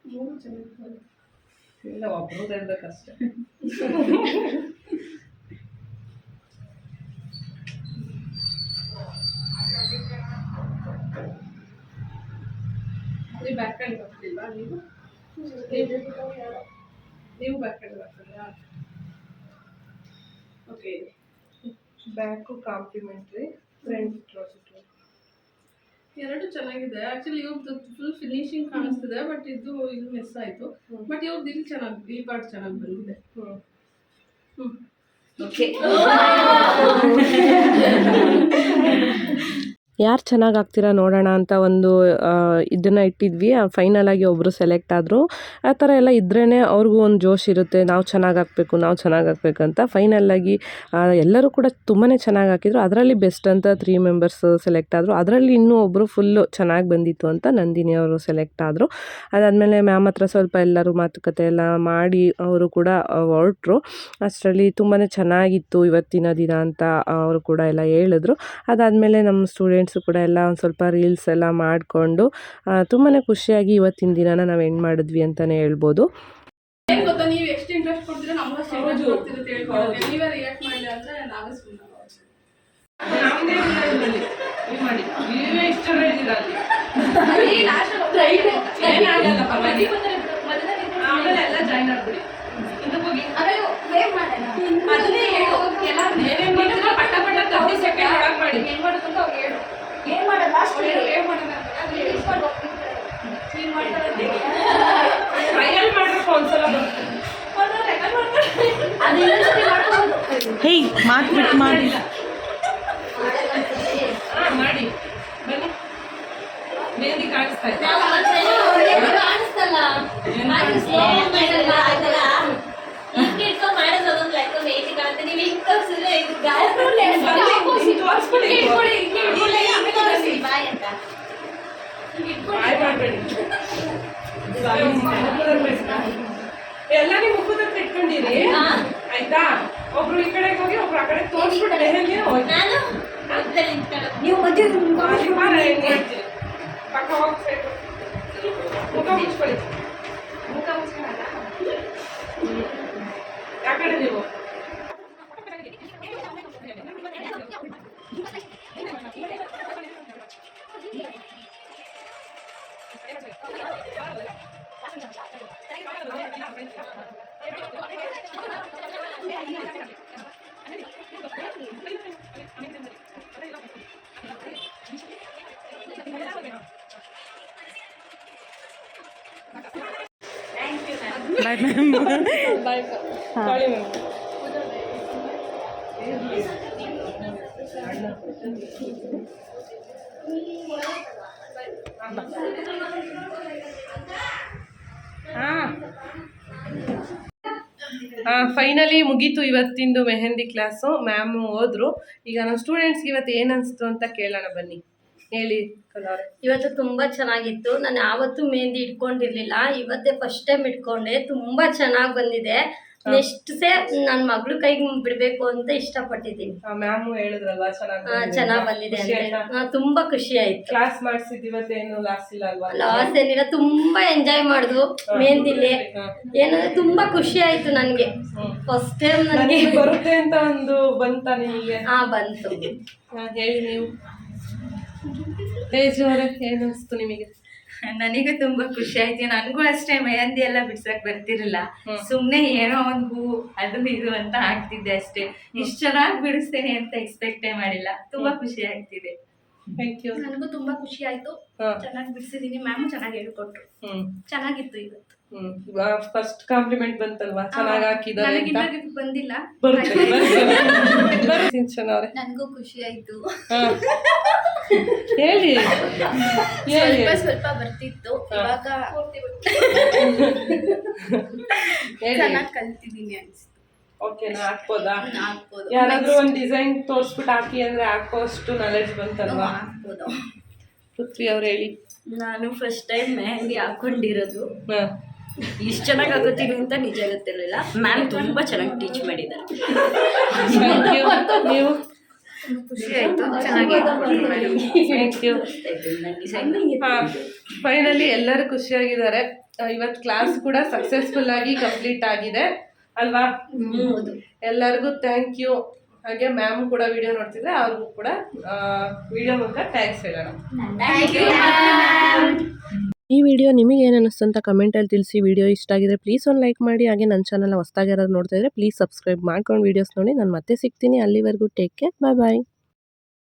ಮೂರು ಚೆನ್ನಾಗಿ ಬಂದಿತ್ತು ಇಲ್ಲ ಒಬ್ರು ಹೇಳ್ಬೇಕಷ್ಟೇ ಬ್ಯಾಕ್ ಹ್ಯಾಂಡ್ ಬರ್ತಿಲ್ವಾ ನೀವು? ನೀವು ಬ್ಯಾಕ್ ಹ್ಯಾಂಡ್ ಬರ್ತಿಲ್ಲ okay back complimentary front close ಎರಡು ಚೆನ್ನಾಗಿದೆ. ಆಕ್ಚುಲಿ ಇವ್ರದ್ದು ಫುಲ್ ಫಿನಿಶಿಂಗ್ ಕಾಣಿಸ್ತಿದೆ ಬಟ್ ಇದು ಇದು ಮಿಸ್ ಆಯ್ತು. ಬಟ್ ಇವ್ರದ್ದು ಇಲ್ಲಿ ಚೆನ್ನಾಗಿ ಈ ಪಾರ್ಟ್ ಚೆನ್ನಾಗಿ ಬಂದಿದೆ. ಹ್ಞೂ ಹ್ಞೂ ಓಕೆ ಯಾರು ಚೆನ್ನಾಗಿ ಆಗ್ತೀರಾ ನೋಡೋಣ ಅಂತ ಒಂದು ಇದನ್ನು ಇಟ್ಟಿದ್ವಿ. ಫೈನಲ್ ಆಗಿ ಒಬ್ಬರು ಸೆಲೆಕ್ಟ್ ಆದರು. ಆ ಥರ ಎಲ್ಲ ಇದ್ರೇ ಅವ್ರಿಗೂ ಒಂದು ಜೋಶ್ ಇರುತ್ತೆ. ನಾವು ಚೆನ್ನಾಗಿ ಹಾಕ್ಬೇಕು ನಾವು ಚೆನ್ನಾಗಿ ಫೈನಲ್ ಆಗಿ ಎಲ್ಲರೂ ಕೂಡ ತುಂಬಾ ಚೆನ್ನಾಗಿ ಹಾಕಿದ್ರು ಅದರಲ್ಲಿ ಬೆಸ್ಟ್ ಅಂತ ತ್ರೀ ಮೆಂಬರ್ಸ್ ಸೆಲೆಕ್ಟ್ ಆದರು. ಅದರಲ್ಲಿ ಇನ್ನೂ ಒಬ್ಬರು ಫುಲ್ಲು ಚೆನ್ನಾಗಿ ಬಂದಿತ್ತು ಅಂತ ನಂದಿನಿ ಅವರು ಸೆಲೆಕ್ಟ್ ಆದರು. ಅದಾದಮೇಲೆ ಮ್ಯಾಮ್ ಹತ್ರ ಸ್ವಲ್ಪ ಎಲ್ಲರೂ ಮಾತುಕತೆ ಎಲ್ಲ ಮಾಡಿ ಅವರು ಕೂಡ ಹೊರಟ್ರು. ಅಷ್ಟರಲ್ಲಿ ತುಂಬಾ ಚೆನ್ನಾಗಿತ್ತು ಇವತ್ತಿನ ದಿನ ಅಂತ ಅವರು ಕೂಡ ಎಲ್ಲ ಹೇಳಿದ್ರು. ಅದಾದಮೇಲೆ ನಮ್ಮ ಸ್ಟೂಡೆಂಟ್ಸು ಕೂಡ ಎಲ್ಲ ಒಂದು ಸ್ವಲ್ಪ ರೀಲ್ಸ್ ಎಲ್ಲ ಮಾಡಿಕೊಂಡು ತುಂಬಾ ಖುಷಿಯಾಗಿ ಇವತ್ತಿನ ದಿನನ ನಾವು ಎಂಡ್ ಮಾಡಿದ್ವಿ ಅಂತಲೇ ಹೇಳ್ಬೋದು. ಏನ್ ಗೊತ್ತಾ ನೀವು ಎಷ್ಟು ಇಂಟ್ರೆಸ್ಟ್ ಕೊಡ್ತೀರಾ ನಮ್ಗೂ ಅಷ್ಟು ಇಂಟ್ರೆಸ್ಟ್ ಕೊಡ್ತೀರ ತಿಳ್ಕೊಳ್ಳೋಕೆ ನೀವೇ ರಿಯಾಕ್ಟ್ ಮಾಡಲಿ ಅಂದ್ರೆ ನಾವೇ ಸುಮ್ಮನೆ ಆಮೇಲೆ ಎಲ್ಲ ಜಾಯ್ನ್ ಆಗ್ಬಿಡಿ. ಅದನ್ನೇ ಹೇಳು. ಎಲ್ಲ ಏನೇನ್ ಮಾಡ್ತೀರಾ ಪಟ್ಟ ಪಟ್ಟ ತರ್ಟಿ ಸೆಕೆಂಡ್ ಒಳಗೆ ಮಾಡಿ. ಏನ್ ಅವ್ರು ಹೇಳು. ಏನ್ ಲಾಸ್ಟ್ ಮಾಡೋದು ಮಾಡ್ತಾರಂತೆ. ಟ್ರಯಲ್ ಮಾಡೋಕೆ ಒಂದ್ಸಲ ಹೇಯ್ ಮಾತು ಬಿಟ್ಟು ಮಾಡಿ. ಮಾಡಿ. ಬನ್ನಿ. ಕಾಣಿಸ್ತಾ ಇದೆ. ಎಲ್ಲ ನೀವು ಮುಖದ ಹತ್ರ ಇಟ್ಕೊಂಡಿರಿ. ಆಯ್ತಾ ಒಬ್ರು ಈ ಕಡೆ ಹೋಗಿ ಒಬ್ರು ಆ ಕಡೆ ತೋರಿಸ್ಬಿಟ್ಟು ಹೋಗಿ. ನೀವು ಮಧ್ಯೆ ಪಕ್ಕ ಹೋಗ್ಬೇಕು ಮುಖ ಮುಚ್ಕೊಳ್ಳಿ ಮುಖ ಯಾವ ಕಡೆ ನೀವು ಬಾಯ್ ತಾಳಿ ಮ್ಯಾಮ್ ಫೈನಲಿ ಮುಗೀತು ಇವತ್ತಿಂದು ಮೆಹಂದಿ ಕ್ಲಾಸು ಮ್ಯಾಮ್ ಹೋದ್ರು. ಈಗ ನಮ್ಮ ಸ್ಟೂಡೆಂಟ್ಸ್ಗೆ ಇವತ್ತು ಏನು ಅನಿಸ್ತು ಅಂತ ಕೇಳೋಣ ಬನ್ನಿ. ಹೇಳಿ ಇವತ್ತು ತುಂಬಾ ಚೆನ್ನಾಗಿತ್ತು. ನಾನು ಯಾವತ್ತೂ ಮೆಹಂದಿ ಇಟ್ಕೊಂಡಿರ್ಲಿಲ್ಲ. ಇವತ್ತೇ ಫಸ್ಟ್ ಟೈಮ್ ಇಟ್ಕೊಂಡೆ. ತುಂಬಾ ಚೆನ್ನಾಗಿ ಬಂದಿದೆ. ನೆಕ್ಸ್ಟ್ ಸೇ ನನ್ನ ಮಗಳು ಕೈಗೆ ಬಿಡ್ಬೇಕು ಅಂತ ಇಷ್ಟಪಟ್ಟಿದ್ದೀನಿ. ಮ್ಯಾಮ್ ಹೇಳಿದ್ರಲ್ವಾ ಚೆನ್ನಾಗಿ ಚೆನ್ನಾಗಿ ಬಂದಿದೆ ಅಂತ. ತುಂಬಾ ಖುಷಿ ಆಯ್ತು. ಕ್ಲಾಸ್ ಮಾಡಿಸಿದ್ ಇವತ್ತೇನು ಲಾಸ್ ಇಲ್ಲ ಅಲ್ವಾ? ಲಾಸ್ ಏನಿಲ್ಲ ತುಂಬಾ ಎಂಜಾಯ್ ಮಾಡಿದ್ವು ಮೆಹಂದಿಲಿ. ಏನಂದ್ರೆ ತುಂಬಾ ಖುಷಿ ಆಯ್ತು ನನಗೆ. ಫಸ್ಟ್ ಟೈಮ್ ನನಗೆ ಬರುತ್ತೆ ಅಂತ ಒಂದು ಬಂತ ನಿಮಗೆ? ಹಾ ಬಂತು. ಹೇಳಿ ನೀವು. ತೇಜು ಅವರೇ ಏನು ಅನಿಸ್ತು ನಿಮಗೆ? ನನಗೂ ತುಂಬಾ ಖುಷಿ ಆಯ್ತು. ನನಗೂ ಅಷ್ಟೇ ಮೆಹಂದಿ ಎಲ್ಲ ಬಿಡ್ಸಕ್ ಬರ್ತಿರಲಿಲ್ಲ ಸುಮ್ನೆ ಏನೋ ಒಂದು ಹೂ ಅದು ಇದು ಅಂತ ಹಾಕ್ತಿದ್ದೆ ಅಷ್ಟೇ. ಇಷ್ಟು ಚೆನ್ನಾಗಿ ಬಿಡಿಸ್ತೇನೆ ಅಂತ ಎಕ್ಸ್ಪೆಕ್ಟೇ ಮಾಡಿಲ್ಲ. ತುಂಬಾ ಖುಷಿ ಆಗ್ತಿದೆ. ಥ್ಯಾಂಕ್ ಯು ನನಗೂ ತುಂಬಾ ಖುಷಿ ಆಯ್ತು. ಚೆನ್ನಾಗಿ ಬಿಡಿಸಿದೀನಿ. ಮ್ಯಾಮ್ ಚೆನ್ನಾಗಿ ಹೇಳ್ಕೊಟ್ರು. ಹ್ಮ್. ಚೆನ್ನಾಗಿತ್ತು ಇವತ್ತು. ಹ್ಮ್. ಫಸ್ಟ್ ಕಾಂಪ್ಲಿಮೆಂಟ್ ಬಂತಲ್ವಾ? ಚೆನ್ನಾಗಿ ಹಾಕಿದ್ದಾರೆ ಬಂದಿಲ್ಲ. ಬರುತ್ತೆ ನನಗೂ ಖುಷಿ ಆಯ್ತು. ಹೇಳಿ. ಸ್ವಲ್ಪ ಸ್ವಲ್ಪ ಬರ್ತಿತ್ತು. ಇವಾಗ ಚೆನ್ನಾಗಿ ಕಲ್ತಿದ್ದೀನಿ ಅನ್ಸುತ್ತೆ ಓಕೆನಾ ಹಾಕ್ಬೋದಾ? ಹಾಕ್ಬೋದು. ಯಾರಾದ್ರೂ ಒಂದು ಡಿಸೈನ್ ತೋರಿಸ್ಬಿಟ್ಟು ಹಾಕಿ ಅಂದ್ರೆ ಹಾಕೋ ಅಷ್ಟು ನಾಲೆಜ್ ಬಂತಲ್ವಾ ಹಾಕ್ಬೋದು. ಪೃಥ್ವಿ ಅವ್ರು ಹೇಳಿ. ನಾನು ಫಸ್ಟ್ ಟೈಮ್ ಮೆಹಂದಿ ಹಾಕೊಂಡಿರೋದು. ಇಷ್ಟು ಚೆನ್ನಾಗಿ ಆಗುತ್ತೀನಿ ಅಂತ ನಿಜ ಗೊತ್ತಿರಲಿಲ್ಲ. ಮ್ಯಾಮ್ ತುಂಬಾ ಚೆನ್ನಾಗಿ ಟೀಚ್ ಮಾಡಿದ್ದಾರೆ. ನೀವು ಖುಷಿ ಆಯ್ತು ಚೆನ್ನಾಗಿ ಫೈನಲಿ ಎಲ್ಲರೂ ಖುಷಿಯಾಗಿದ್ದಾರೆ. ಇವತ್ತು ಕ್ಲಾಸ್ ಕೂಡ ಸಕ್ಸಸ್ಫುಲ್ ಆಗಿ ಕಂಪ್ಲೀಟ್ ಆಗಿದೆ. ಅಲ್ವಾ? ಎಲ್ಲರಿಗೂ ಥ್ಯಾಂಕ್ ಯು ಹಾಗೆ ಮ್ಯಾಮ್ ಕೂಡ ವಿಡಿಯೋ ನೋಡ್ತಿದ್ರೆ ಅವ್ರಿಗೂ ಕೂಡ ವಿಡಿಯೋ ಮೂಲಕ ಥ್ಯಾಂಕ್ಸ್ ಹೇಳೋಣ. ಈ ವಿಡಿಯೋ ನಿಮಗೆ ಏನು ಅನ್ನಿಸ್ತು ಅಂತ ಕಮೆಂಟಲ್ಲಿ ತಿಳಿಸಿ. ವಿಡಿಯೋ ಇಷ್ಟ ಆಗಿದ್ರೆ ಪ್ಲೀಸ್ ಒಂದು ಲೈಕ್ ಮಾಡಿ. ಹಾಗೆ ನನ್ನ ಚಾನಲ್ ಹೊಸ್ದಾಗಿ ಯಾರಾದ್ರು ನೋಡ್ತಾ ಇದ್ರೆ ಪ್ಲೀಸ್ ಸಬ್ಸ್ಕ್ರೈಬ್ ಮಾಡ್ಕೊಂಡು ವೀಡಿಯೋಸ್ ನೋಡಿ. ನಾನು ಮತ್ತೆ ಸಿಗ್ತೀನಿ. ಅಲ್ಲಿವರೆಗೂ ಟೇಕ್ ಕೇರ್ ಬಾಯ್ ಬಾಯ್